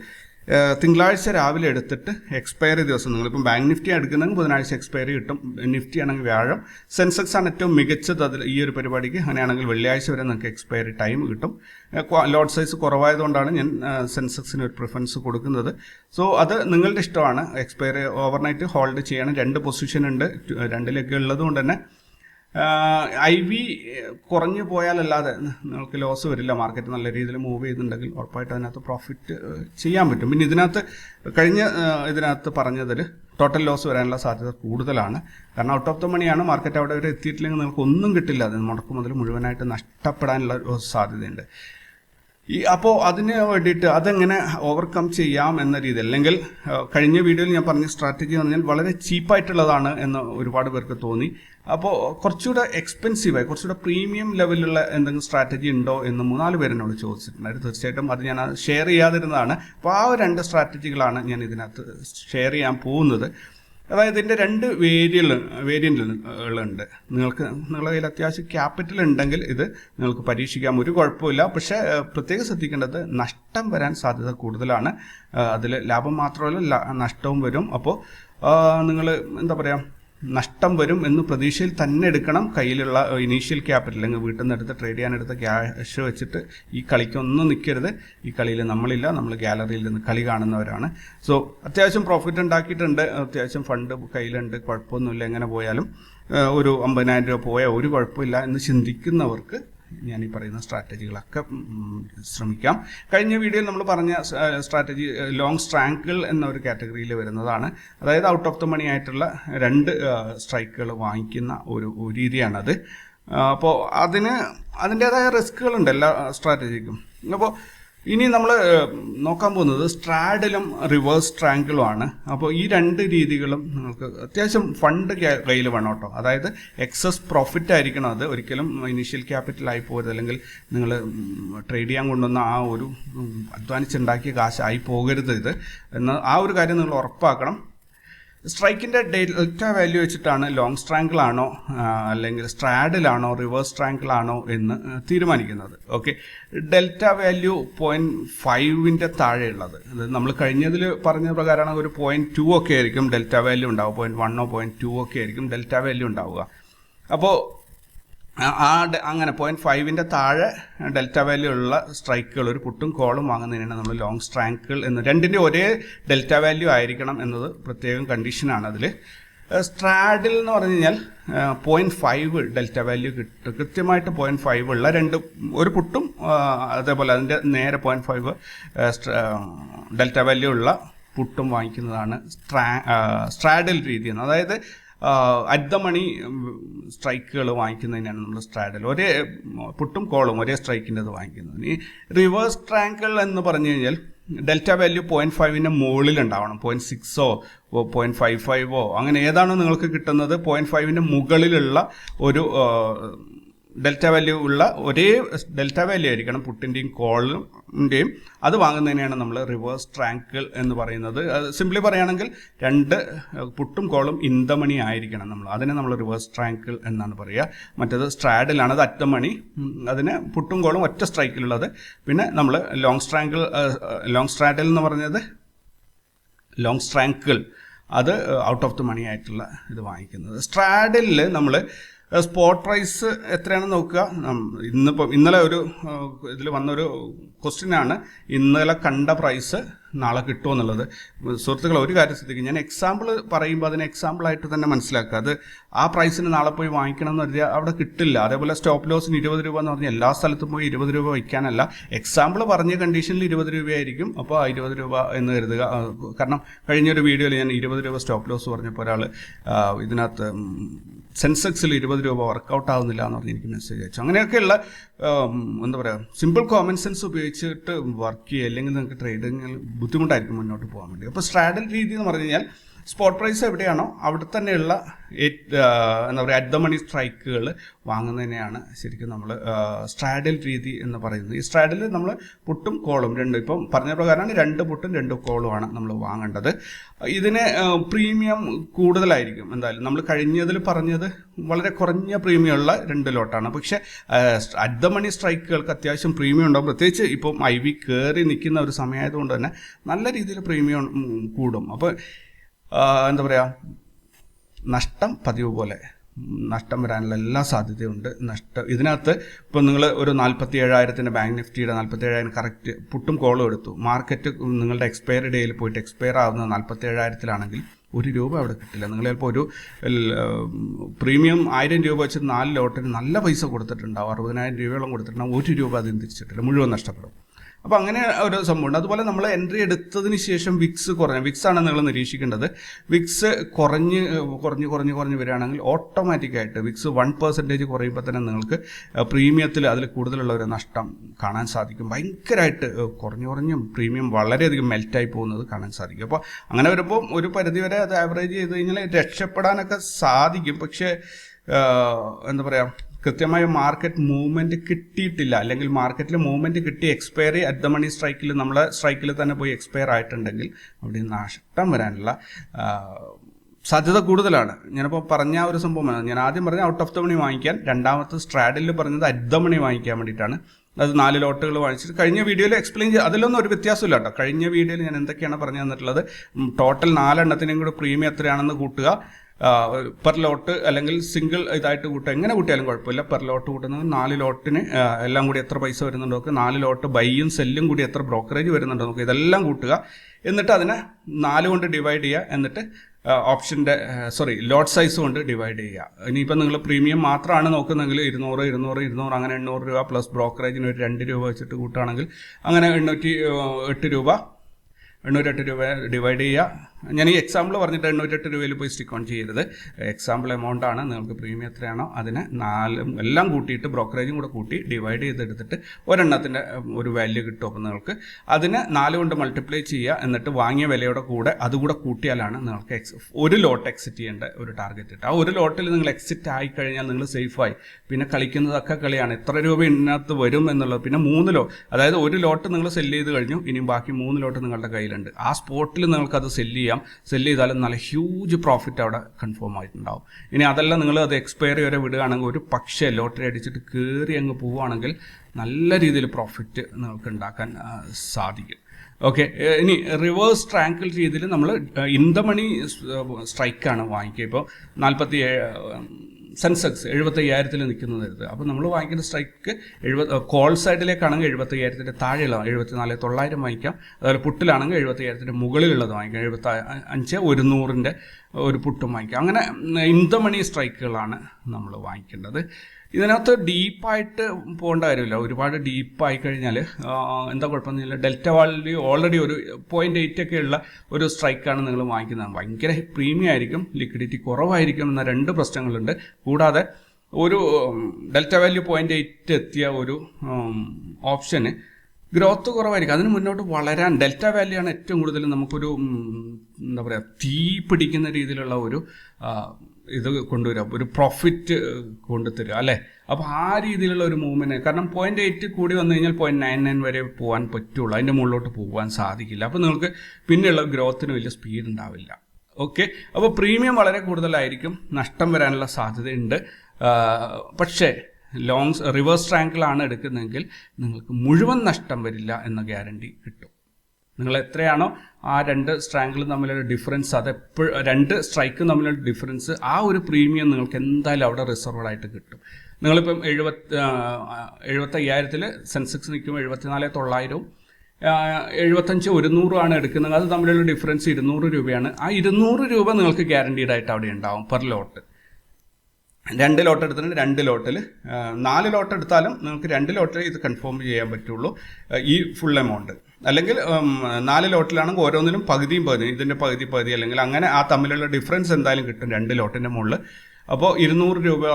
തിങ്കളാഴ്ച രാവിലെ എടുത്തിട്ട് എക്സ്പയറി ദിവസം നിങ്ങളിപ്പം ബാങ്ക് നിഫ്റ്റി എടുക്കുന്നെങ്കിൽ ബുധനാഴ്ച എക്സ്പയറി കിട്ടും. നിഫ്റ്റി ആണെങ്കിൽ വ്യാഴം. സെൻസെക്സ് ആണ് ഏറ്റവും മികച്ചത് അതിൽ ഈ ഒരു പരിപാടിക്ക്. അങ്ങനെയാണെങ്കിൽ വെള്ളിയാഴ്ച വരെ നിങ്ങൾക്ക് എക്സ്പയറി ടൈം കിട്ടും. ലോഡ് സൈസ് കുറവായതുകൊണ്ടാണ് ഞാൻ സെൻസെക്സിന് ഒരു പ്രിഫറൻസ് കൊടുക്കുന്നത്. സോ അത് നിങ്ങളുടെ ഇഷ്ടമാണ്. എക്സ്പയറി ഓവർനൈറ്റ് ഹോൾഡ് ചെയ്യണം. രണ്ട് പൊസിഷൻ ഉണ്ട്. രണ്ടിലൊക്കെ ഉള്ളത് കൊണ്ട് തന്നെ ഐ വി കുറഞ്ഞു പോയാലല്ലാതെ നിങ്ങൾക്ക് ലോസ് വരില്ല. മാർക്കറ്റ് നല്ല രീതിയിൽ മൂവ് ചെയ്യുന്നുണ്ടെങ്കിൽ ഉറപ്പായിട്ട് അതിനകത്ത് പ്രോഫിറ്റ് ചെയ്യാൻ പറ്റും. പിന്നെ ഇതിനകത്ത് കഴിഞ്ഞ ഇതിനകത്ത് പറഞ്ഞതിൽ ടോട്ടൽ ലോസ് വരാനുള്ള സാധ്യത കൂടുതലാണ്. കാരണം ഔട്ട് ഓഫ് ദ മണിയാണ് മാർക്കറ്റ് അവിടെ വരെ എത്തിയിട്ടില്ലെങ്കിൽ നിങ്ങൾക്ക് ഒന്നും കിട്ടില്ല. അത് മുടക്കുമുതൽ മുഴുവനായിട്ട് നഷ്ടപ്പെടാനുള്ള സാധ്യതയുണ്ട്. ഈ അപ്പോൾ അതിന് വേണ്ടിയിട്ട് അതെങ്ങനെ ഓവർകം ചെയ്യാം എന്ന രീതി അല്ലെങ്കിൽ കഴിഞ്ഞ വീഡിയോയിൽ ഞാൻ പറഞ്ഞ സ്ട്രാറ്റജി എന്ന് പറഞ്ഞാൽ വളരെ ചീപ്പായിട്ടുള്ളതാണ് എന്ന് ഒരുപാട് പേർക്ക് തോന്നി. അപ്പോൾ കുറച്ചുകൂടെ എക്സ്പെൻസീവായി കുറച്ചുകൂടെ പ്രീമിയം ലെവലിലുള്ള എന്തെങ്കിലും സ്ട്രാറ്റജി ഉണ്ടോ എന്ന് മൂന്നാൽ പേരെന്നോട് ചോദിച്ചിട്ടുണ്ടായിരുന്നു. തീർച്ചയായിട്ടും അത് ഞാൻ ഷെയർ ചെയ്യാതിരുന്നതാണ്. അപ്പോൾ ആ രണ്ട് സ്ട്രാറ്റജികളാണ് ഞാൻ ഇതിനകത്ത് ഷെയർ ചെയ്യാൻ പോകുന്നത്. അതായത് ഇതിന്റെ രണ്ട് വേരിയൽ വേരിയന്റുകളുണ്ട് നിങ്ങൾക്ക് നിങ്ങളുടെ കയ്യിൽ അത്യാവശ്യം ക്യാപിറ്റൽ ഉണ്ടെങ്കിൽ ഇത് നിങ്ങൾക്ക് പരീക്ഷിക്കാം. ഒരു കുഴപ്പമില്ല. പക്ഷേ പ്രത്യേകം ശ്രദ്ധിക്കേണ്ടത് നഷ്ടം വരാൻ സാധ്യത കൂടുതലാണ്. അതിൽ ലാഭം മാത്രമല്ല നഷ്ടവും വരും. അപ്പോൾ നിങ്ങൾ എന്താ പറയുക നഷ്ടം വരും എന്ന് പ്രതീക്ഷയിൽ തന്നെ എടുക്കണം കയ്യിലുള്ള ഇനീഷ്യൽ ക്യാപിറ്റൽ അല്ലെങ്കിൽ വീട്ടിൽ നിന്ന് എടുത്ത് ട്രേഡ് ചെയ്യാനെടുത്ത ക്യാഷ് വെച്ചിട്ട് ഈ കളിക്കൊന്നും നിൽക്കരുത് ഈ കളിയിൽ നമ്മളില്ല നമ്മൾ ഗാലറിയിൽ നിന്ന് കളി കാണുന്നവരാണ്. സോ അത്യാവശ്യം പ്രോഫിറ്റ് ഉണ്ടാക്കിയിട്ടുണ്ട്. അത്യാവശ്യം ഫണ്ട് കയ്യിലുണ്ട്. കുഴപ്പമൊന്നുമില്ല. എങ്ങനെ പോയാലും ഒരു അമ്പതിനായിരം രൂപ പോയാൽ ഒരു കുഴപ്പമില്ല എന്ന് ചിന്തിക്കുന്നവർക്ക് ഞാൻ ഈ പറയുന്ന സ്ട്രാറ്റജികളൊക്കെ ശ്രമിക്കാം. കഴിഞ്ഞ വീഡിയോയിൽ നമ്മൾ പറഞ്ഞ സ്ട്രാറ്റജി ലോങ് സ്ട്രാങ്കിൾ എന്ന ഒരു കാറ്റഗറിയിൽ വരുന്നതാണ്. അതായത് ഔട്ട് ഓഫ് ദ മണി ആയിട്ടുള്ള രണ്ട് സ്ട്രൈക്കുകൾ വാങ്ങിക്കുന്ന ഒരു രീതിയാണത്. അപ്പോൾ അതിന് അതിന്റേതായ റിസ്കുകളുണ്ട് എല്ലാ സ്ട്രാറ്റജിക്കും. അപ്പോൾ ഇനി നമ്മൾ നോക്കാൻ പോകുന്നത് സ്ട്രാഡിലും റിവേഴ്സ് ട്രാങ്കിളും ആണ് അപ്പോൾ ഈ രണ്ട് രീതികളും നിങ്ങൾക്ക് അത്യാവശ്യം ഫണ്ട് കയ്യിൽ വേണം കേട്ടോ. അതായത് എക്സസ് പ്രോഫിറ്റ് ആയിരിക്കണം അത്. ഒരിക്കലും ഇനീഷ്യൽ ക്യാപിറ്റൽ ആയി പോകരുത്. അല്ലെങ്കിൽ നിങ്ങൾ ട്രേഡ് ചെയ്യാൻ കൊണ്ടുവന്ന ആ ഒരു അധ്വാനിച്ചുണ്ടാക്കിയ കാശായി പോകരുത് ഇത്. എന്ന ആ ഒരു കാര്യം നിങ്ങൾ ഉറപ്പാക്കണം. സ്ട്രൈക്കിന്റെ ഡെൽറ്റ വാല്യൂ വെച്ചിട്ടാണ് ലോങ് ആ, അല്ലെങ്കിൽ സ്ട്രാഡിലാണോ റിവേഴ്സ് സ്ട്രാങ്കിൾ ആണോ എന്ന് തീരുമാനിക്കുന്നത്. ഓക്കെ. ഡെൽറ്റ വാല്യൂ പോയിന്റ് ഫൈവിന്റെ താഴെയുള്ളത്. അത് നമ്മൾ കഴിഞ്ഞതിൽ പറഞ്ഞ പ്രകാരമാണ് ഒരു പോയിന്റ് ടു ഒക്കെ ആയിരിക്കും ഡെൽറ്റ വാല്യൂ ഉണ്ടാവുക. പോയിന്റ് വണ്ണോ പോയിന്റ് ടു ഒക്കെ ആയിരിക്കും ഡെൽറ്റ വാല്യൂ ഉണ്ടാവുക. അപ്പോൾ ആ- അങ്ങനെ പോയിന്റ് ഫൈവിന്റെ താഴെ ഡെൽറ്റ വാല്യൂ ഉള്ള സ്ട്രൈക്കുകൾ ഒരു പുട്ടും കോളും വാങ്ങുന്നതിനാണ് നമ്മൾ ലോങ് സ്ട്രാങ്കിൾ എന്ന്. രണ്ടിന്റെ ഒരേ ഡെൽറ്റ വാല്യൂ ആയിരിക്കണം എന്നത് പ്രത്യേകം കണ്ടീഷനാണ് അതിൽ സ്ട്രാഡിൽ എന്ന് പറഞ്ഞു കഴിഞ്ഞാൽ പോയിന്റ് ഫൈവ് ഡെൽറ്റ വാല്യൂ കിട്ടും. കൃത്യമായിട്ട് പോയിന്റ് ഫൈവ് ഉള്ള രണ്ട് ഒരു പുട്ടും അതേപോലെ അതിന്റെ നേരെ പോയിന്റ് ഫൈവ് ഡെൽറ്റ വാല്യൂ ഉള്ള പുട്ടും വാങ്ങിക്കുന്നതാണ് സ്ട്രാ സ്ട്രാഡിൽ രീതി എന്ന്. അതായത് അറ്റ് ദ മണി സ്ട്രൈക്കുകൾ വാങ്ങിക്കുന്നതിനാണ് നമ്മൾ സ്ട്രാഡൽ. ഒരേ പുട്ടും കോളും ഒരേ സ്ട്രൈക്കിന്റെത് വാങ്ങിക്കുന്നത്. ഇനി റിവേഴ്സ് ട്രാങ്കിൾ എന്ന് പറഞ്ഞു കഴിഞ്ഞാൽ ഡെൽറ്റ വാല്യൂ പോയിന്റ് ഫൈവിന്റെ മുകളിൽ ഉണ്ടാവണം പോയിന്റ് സിക്സോ പോയിന്റ് ഫൈവ് ഫൈവോ അങ്ങനെ ഏതാണ് നിങ്ങൾക്ക് കിട്ടുന്നത്? പോയിന്റ് ഫൈവിന്റെ മുകളിലുള്ള ഒരു ഡെൽറ്റ വാല്യൂ ഉള്ള ഒരേ ഡെൽറ്റ വാല്യൂ ആയിരിക്കണം പുട്ടിന്റെയും കോളിന്റെയും അത് വാങ്ങുന്നതിനെയാണ് നമ്മൾ റിവേഴ്സ് ട്രാങ്കിൾ എന്ന് പറയുന്നത്. സിംപ്ലി പറയുകയാണെങ്കിൽ രണ്ട് പുട്ടും കോളും ഇന്തമണി ആയിരിക്കണം നമ്മൾ. അതിനെ നമ്മൾ റിവേഴ്സ് ട്രാങ്കിൾ എന്നാണ് പറയുക. മറ്റേത് സ്ട്രാഡിലാണ് അത് അറ്റമണി. അതിന് പുട്ടും കോളും ഒറ്റ സ്ട്രൈക്കിലുള്ളത് പിന്നെ നമ്മൾ ലോങ് സ്ട്രാങ്കിൾ ലോങ് സ്ട്രാഡിൽ എന്ന് പറഞ്ഞത് ലോങ് സ്ട്രാങ്കിൾ അത് ഔട്ട് ഓഫ് ദി മണി ആയിട്ടുള്ള ഇത് വാങ്ങിക്കുന്നത്. സ്ട്രാഡിൽ നമ്മൾ സ്പോട്ട് പ്രൈസ് എത്രയാണെന്ന് നോക്കുക. ഇന്നിപ്പം ഇന്നലെ ഒരു ഇതിൽ വന്നൊരു ക്വസ്റ്റ്യൻ ആണ്. ഇന്നലെ കണ്ട പ്രൈസ് നാളെ കിട്ടുമോ എന്നുള്ളത്. സുഹൃത്തുക്കൾ ഒരു കാര്യം ശ്രദ്ധിക്കും. ഞാൻ എക്സാമ്പിൾ പറയുമ്പോൾ അതിനെ എക്സാമ്പിൾ ആയിട്ട് തന്നെ മനസ്സിലാക്കുക. അത് ആ പ്രൈസിന് നാളെ പോയി വാങ്ങിക്കണം എന്ന് പറഞ്ഞാൽ അവിടെ കിട്ടില്ല. അതേപോലെ സ്റ്റോപ്പ് ലോസിന് ഇരുപത് രൂപ എന്ന് പറഞ്ഞാൽ എല്ലാ സ്ഥലത്തും പോയി ഇരുപത് രൂപ വയ്ക്കാനല്ല. എക്സാമ്പിൾ പറഞ്ഞ കണ്ടീഷനിൽ ഇരുപത് രൂപയായിരിക്കും. അപ്പോൾ ഇരുപത് രൂപ എന്ന് കരുതുക. കാരണം കഴിഞ്ഞൊരു വീഡിയോയിൽ ഞാൻ ഇരുപത് രൂപ സ്റ്റോപ്പ് ലോസ് പറഞ്ഞപ്പോൾ ഒരാൾ ഇതിനകത്ത് സെൻസെക്സിൽ ഇരുപത് രൂപ വർക്കൗട്ട് ആവുന്നില്ല എന്ന് പറഞ്ഞ് എനിക്ക് മെസ്സേജ് അയച്ചു. അങ്ങനെയൊക്കെയുള്ള എന്താ പറയുക സിമ്പിൾ കോമൺ സെൻസ് ഉപയോഗിച്ചിട്ട് വർക്ക് ചെയ്യുക. അല്ലെങ്കിൽ നിങ്ങൾക്ക് ട്രേഡിങ്ങിൽ ബുദ്ധിമുട്ടായിരിക്കും മുന്നോട്ട് പോകാൻ വേണ്ടി. അപ്പോൾ സ്ട്രാഡൽ രീതി എന്ന് പറഞ്ഞു കഴിഞ്ഞാൽ സ്പോട്ട് പ്രൈസ് എവിടെയാണോ അവിടെ തന്നെയുള്ള എന്താ പറയുക അറ്റ് ദ മണി സ്ട്രൈക്കുകൾ വാങ്ങുന്നതിനെയാണ് ശരിക്കും നമ്മൾ സ്ട്രാഡൽ രീതി എന്ന് പറയുന്നത്. ഈ സ്ട്രാഡിൽ നമ്മൾ പുട്ടും കോളും രണ്ട് ഇപ്പം പറഞ്ഞ പ്രകാരമാണ് രണ്ട് പുട്ടും രണ്ട് കോളുമാണ് നമ്മൾ വാങ്ങേണ്ടത്. ഇതിന് പ്രീമിയം കൂടുതലായിരിക്കും. എന്തായാലും നമ്മൾ കഴിഞ്ഞതിൽ പറഞ്ഞത് വളരെ കുറഞ്ഞ പ്രീമിയം ഉള്ള രണ്ട് ലോട്ടാണ്. പക്ഷേ അറ്റ് ദ മണി സ്ട്രൈക്കുകൾക്ക് അത്യാവശ്യം പ്രീമിയം ഉണ്ടാകും പ്രത്യേകിച്ച് ഇപ്പം ഐ വി കയറി നിൽക്കുന്ന ഒരു സമയമായതുകൊണ്ട് തന്നെ നല്ല രീതിയിൽ പ്രീമിയം കൂടും. അപ്പോൾ എന്താ പറയുക നഷ്ടം പതിവ് പോലെ. നഷ്ടം വരാനുള്ള എല്ലാ സാധ്യതയുണ്ട്. നഷ്ടം ഇതിനകത്ത് ഇപ്പോൾ നിങ്ങൾ ഒരു നാൽപ്പത്തി ഏഴായിരത്തിന്റെ ബാങ്ക് നിഫ്റ്റിയുടെ നാൽപ്പത്തി ഏഴായിരം കറക്റ്റ് പുട്ടും കോളും എടുത്തു. മാർക്കറ്റ് നിങ്ങളുടെ എക്സ്പയറി ഡേയിൽ പോയിട്ട് എക്സ്പയർ ആവുന്ന നാൽപ്പത്തി ഏഴായിരത്തിലാണെങ്കിൽ ഒരു രൂപ അവിടെ കിട്ടില്ല. നിങ്ങൾ ചിലപ്പോൾ ഒരു പ്രീമിയം ആയിരം രൂപ വെച്ച് നാല് ലോട്ടിന് നല്ല പൈസ കൊടുത്തിട്ടുണ്ടാവും. അറുപതിനായിരം രൂപയോളം കൊടുത്തിട്ടുണ്ടാവും. ഒരു രൂപ അതിന് തിരിച്ചിട്ടില്ല മുഴുവൻ നഷ്ടപ്പെടും. അപ്പോൾ അങ്ങനെ ഒരു സംഭവമുണ്ട് അതുപോലെ നമ്മൾ എൻട്രി എടുത്തതിന് ശേഷം വിക്സ് കുറഞ്ഞ വിക്സ് ആണ് നിങ്ങൾ നിരീക്ഷിക്കേണ്ടത്. വിക്സ് കുറഞ്ഞ് കുറഞ്ഞ് കുറഞ്ഞ് കുറഞ്ഞ് വരികയാണെങ്കിൽ ഓട്ടോമാറ്റിക്കായിട്ട് വിക്സ് വൺ പെർസെന്റേജ് കുറയുമ്പോൾ തന്നെ നിങ്ങൾക്ക് പ്രീമിയത്തിൽ അതിൽ കൂടുതലുള്ള ഒരു നഷ്ടം കാണാൻ സാധിക്കും. ഭയങ്കരമായിട്ട് കുറഞ്ഞു കുറഞ്ഞും പ്രീമിയം വളരെയധികം മെൽറ്റായി പോകുന്നത് കാണാൻ സാധിക്കും. അപ്പോൾ അങ്ങനെ വരുമ്പോൾ ഒരു പരിധിവരെ അത് ആവറേജ് ചെയ്ത് കഴിഞ്ഞാൽ രക്ഷപ്പെടാനൊക്കെ സാധിക്കും. പക്ഷേ എന്താ പറയുക കൃത്യമായ മാർക്കറ്റ് മൂവ്മെന്റ് കിട്ടിയിട്ടില്ല. അല്ലെങ്കിൽ മാർക്കറ്റിൽ മൂവ്മെന്റ് കിട്ടി എക്സ്പയറി അറ്റ് ദ മണി സ്ട്രൈക്കിൽ നമ്മളെ സ്ട്രൈക്കിൽ തന്നെ പോയി എക്സ്പയർ ആയിട്ടുണ്ടെങ്കിൽ അവിടെ നഷ്ടം വരാനുള്ള സാധ്യത കൂടുതലാണ്. ഞാനിപ്പോൾ പറഞ്ഞ ഒരു സംഭവമാണ് ഞാൻ ആദ്യം പറഞ്ഞ ഔട്ട് ഓഫ് ദ മണി വാങ്ങിക്കാൻ രണ്ടാമത്തെ സ്ട്രാഡിൽ പറഞ്ഞത് അറ്റ് ദ മണി വാങ്ങിക്കാൻ വേണ്ടിയിട്ടാണ്. അത് നാല് ലോട്ടുകൾ വാങ്ങിച്ചിട്ട് കഴിഞ്ഞ വീഡിയോയിൽ എക്സ്പ്ലെയിൻ ചെയ്ത് അതിലൊന്നും ഒരു വ്യത്യാസമില്ല കേട്ടോ. കഴിഞ്ഞ വീഡിയോയിൽ ഞാൻ എന്തൊക്കെയാണ് പറഞ്ഞു തന്നിട്ടുള്ളത്? ടോട്ടൽ നാലെണ്ണത്തിനും കൂടെ പ്രീമിയം എത്രയാണെന്ന് കൂട്ടുക. പെർ ലോട്ട് അല്ലെങ്കിൽ സിംഗിൾ ഇതായിട്ട് കൂട്ടുക. എങ്ങനെ കൂട്ടിയാലും കുഴപ്പമില്ല. പെർ ലോട്ട് കൂട്ടുന്നത് നാല് ലോട്ടിന് എല്ലാം കൂടി എത്ര പൈസ വരുന്നുണ്ടോ നോക്കുക നാല് ലോട്ട് ബൈയും സെല്ലും കൂടി എത്ര ബ്രോക്കറേജ് വരുന്നുണ്ടോ നോക്കുക ഇതെല്ലാം കൂട്ടുക. എന്നിട്ട് അതിനെ നാല് കൊണ്ട് ഡിവൈഡ് ചെയ്യുക. എന്നിട്ട് ഓപ്ഷന്റെ സോറി ലോട്ട് സൈസ് കൊണ്ട് ഡിവൈഡ് ചെയ്യുക. ഇനിയിപ്പോൾ നിങ്ങൾ പ്രീമിയം മാത്രമാണ് നോക്കുന്നതെങ്കിൽ ഇരുന്നൂറ് ഇരുന്നൂറ് ഇരുന്നൂറ് അങ്ങനെ എണ്ണൂറ് രൂപ പ്ലസ് ബ്രോക്കറേജിന് ഒരു രണ്ട് രൂപ വെച്ചിട്ട് കൂട്ടുകയാണെങ്കിൽ അങ്ങനെ എണ്ണൂറ്റി എട്ട് രൂപ എണ്ണൂറ്റെട്ട് രൂപ ഡിവൈഡ് ചെയ്യുക. ഞാൻ ഈ എക്സാമ്പിൾ പറഞ്ഞിട്ട് എണ്ണൂറ്റെട്ട് രൂപയിൽ പോയി സ്റ്റിക്ക് ഓൺ ചെയ്യരുത്. എക്സാമ്പിൾ എമൗണ്ട് ആണ്. നിങ്ങൾക്ക് പ്രീമിയം എത്രയാണോ അതിന് നാലും എല്ലാം കൂട്ടിയിട്ട് ബ്രോക്കറേജും കൂടെ കൂട്ടി ഡിവൈഡ് ചെയ്തെടുത്തിട്ട് ഒരെണ്ണത്തിന്റെ ഒരു വാല്യൂ കിട്ടും അപ്പോൾ നിങ്ങൾക്ക്. അതിന് നാല് കൊണ്ട് മൾട്ടിപ്ലൈ ചെയ്യുക. എന്നിട്ട് വാങ്ങിയ വിലയുടെ കൂടെ അതുകൂടെ കൂട്ടിയാലാണ് നിങ്ങൾക്ക് എക്സ് ഒരു ലോട്ട് എക്സിറ്റ് ചെയ്യേണ്ട ഒരു ടാർഗറ്റ് ഇട്ട് ആ ഒരു ലോട്ടിൽ നിങ്ങൾ എക്സിറ്റ് ആയി കഴിഞ്ഞാൽ നിങ്ങൾ സേഫായി പിന്നെ കളിക്കുന്നതൊക്കെ കളിയാണ്. എത്ര രൂപ ഇതിനകത്ത് വരും എന്നുള്ളത്. പിന്നെ മൂന്ന് ലോ അതായത് ഒരു ലോട്ട് നിങ്ങൾ സെല്ല് ചെയ്ത് കഴിഞ്ഞു. ഇനിയും ബാക്കി മൂന്ന് ലോട്ട് നിങ്ങളുടെ കയ്യിലുണ്ട്. ആ സ്പോട്ടിൽ നിങ്ങൾക്കത് സെല്ല് ചെയ്യാം. സെല്ല് ചെയ്താലും നല്ല ഹ്യൂജ് പ്രോഫിറ്റ് അവിടെ കൺഫേം ആയിട്ടുണ്ടാവും. ഇനി അതല്ല നിങ്ങൾ അത് എക്സ്പയറി വരെ വിടുകയാണെങ്കിൽ ഒരു പക്ഷേ ലോട്ടറി അടിച്ചിട്ട് കയറി അങ്ങ് പോവുകയാണെങ്കിൽ നല്ല രീതിയിൽ പ്രോഫിറ്റ് നിങ്ങൾക്ക് ഉണ്ടാക്കാൻ സാധിക്കും. ഓക്കെ ഇനി റിവേഴ്സ് ട്രാങ്കിൾ രീതിയിൽ നമ്മൾ ഇൻ മണി സ്ട്രൈക്കാണ് വാങ്ങിക്കുക. ഇപ്പോൾ നാൽപ്പത്തി സെൻസെക്സ് എഴുപത്തയ്യായിരത്തിൽ നിൽക്കുന്ന നേരത്ത് അപ്പോൾ നമ്മൾ വാങ്ങിക്കുന്ന സ്ട്രൈക്ക് എഴുപത് കോൾ സൈഡിലേക്കാണെങ്കിൽ എഴുപത്തയ്യായിരത്തിന്റെ താഴെയുള്ള എഴുപത്തിനാല് തൊള്ളായിരം വാങ്ങിക്കാം. അതുപോലെ പുട്ടിലാണെങ്കിൽ എഴുപത്തയ്യായിരത്തിന്റെ മുകളിലുള്ളത് വാങ്ങിക്കാം. എഴുപത്തി അഞ്ച് ഒരുന്നൂറിന്റെ ഒരു പുട്ടും വാങ്ങിക്കാം. അങ്ങനെ ഇൻ ദ മണി സ്ട്രൈക്കുകളാണ് നമ്മൾ വാങ്ങിക്കേണ്ടത്. ഇതിനകത്ത് ഡീപ്പായിട്ട് പോകേണ്ട കാര്യമില്ല. ഒരുപാട് ഡീപ്പായി കഴിഞ്ഞാൽ എന്താ കുഴപ്പമെന്ന് വെച്ചാൽ ഡെൽറ്റ വാല്യൂ ഓൾറെഡി ഒരു പോയിന്റ് എയ്റ്റ് ഒക്കെ ഉള്ള ഒരു സ്ട്രൈക്കാണ് നിങ്ങൾ വാങ്ങിക്കുന്നത്. ഭയങ്കര പ്രീമിയം ആയിരിക്കും ലിക്വിഡിറ്റി കുറവായിരിക്കും എന്ന രണ്ട് പ്രശ്നങ്ങളുണ്ട്. കൂടാതെ ഒരു ഡെൽറ്റ വാല്യൂ പോയിന്റ് എയ്റ്റ് എത്തിയ ഒരു ഓപ്ഷന് ഗ്രോത്ത് കുറവായിരിക്കും. അതിന് മുന്നോട്ട് വളരാൻ ഡെൽറ്റ വാല്യൂ ആണ് ഏറ്റവും കൂടുതൽ നമുക്കൊരു എന്താ പറയുക തീ പിടിക്കുന്ന രീതിയിലുള്ള ഒരു ഇത് കൊണ്ടുവരിക ഒരു പ്രോഫിറ്റ് കൊണ്ടുതരിക അല്ലേ? അപ്പോൾ ആ രീതിയിലുള്ള ഒരു മൂവ്മെന്റ് കാരണം പോയിന്റ് എയ്റ്റ് കൂടി വന്നു കഴിഞ്ഞാൽ പോയിന്റ് നയൻ നയൻ വരെ പോകാൻ പറ്റുള്ളൂ. അതിന്റെ മുകളിലോട്ട് പോകാൻ സാധിക്കില്ല. അപ്പോൾ നിങ്ങൾക്ക് പിന്നെയുള്ള ഗ്രോത്തിന് വലിയ സ്പീഡ് ഉണ്ടാവില്ല. ഓക്കെ അപ്പോൾ പ്രീമിയം വളരെ കൂടുതലായിരിക്കും. നഷ്ടം വരാനുള്ള സാധ്യതയുണ്ട്. പക്ഷേ ലോങ്സ് റിവേഴ്സ് ട്രാങ്കിളാണ് എടുക്കുന്നതെങ്കിൽ നിങ്ങൾക്ക് മുഴുവൻ നഷ്ടം വരില്ല എന്ന ഗ്യാരണ്ടി കിട്ടും. നിങ്ങൾ എത്രയാണോ ആ രണ്ട് സ്ട്രാങ്കിളും തമ്മിലുള്ള ഡിഫറൻസ് അത് എപ്പോഴും രണ്ട് സ്ട്രൈക്കും തമ്മിലുള്ള ഡിഫറൻസ് ആ ഒരു പ്രീമിയം നിങ്ങൾക്ക് എന്തായാലും അവിടെ റിസർവ്ഡ് ആയിട്ട് കിട്ടും. നിങ്ങളിപ്പം എഴുപത്തി എഴുപത്തയ്യായിരത്തിൽ സെൻസെക്സ് നിൽക്കുമ്പോൾ എഴുപത്തിനാല് തൊള്ളായിരവും എഴുപത്തഞ്ച് ഒരുന്നൂറുമാണ് എടുക്കുന്നത്. അത് തമ്മിലുള്ള ഡിഫറൻസ് ഇരുന്നൂറ് രൂപയാണ്. ആ ഇരുന്നൂറ് രൂപ നിങ്ങൾക്ക് ഗ്യാരണ്ടീഡ് ആയിട്ട് അവിടെ ഉണ്ടാവും പെർ ലോട്ട് രണ്ട് ലോട്ട് എടുത്തിട്ടുണ്ട് രണ്ട് ലോട്ടിൽ നാല് ലോട്ട് എടുത്താലും നിങ്ങൾക്ക് രണ്ട് ലോട്ടിൽ ഇത് കൺഫേം ചെയ്യാൻ പറ്റുള്ളൂ. ഈ ഫുൾ എമൗണ്ട് അല്ലെങ്കിൽ നാല് ലോട്ടിലാണെങ്കിൽ ഓരോന്നിനും പകുതിയും പകുതി ഇതിന്റെ പകുതി പകുതി അല്ലെങ്കിൽ അങ്ങനെ ആ തമ്മിലുള്ള ഡിഫറൻസ് എന്തായാലും കിട്ടും രണ്ട് ലോട്ടിന്റെ മുകളിൽ അപ്പോൾ ഇരുന്നൂറ് രൂപ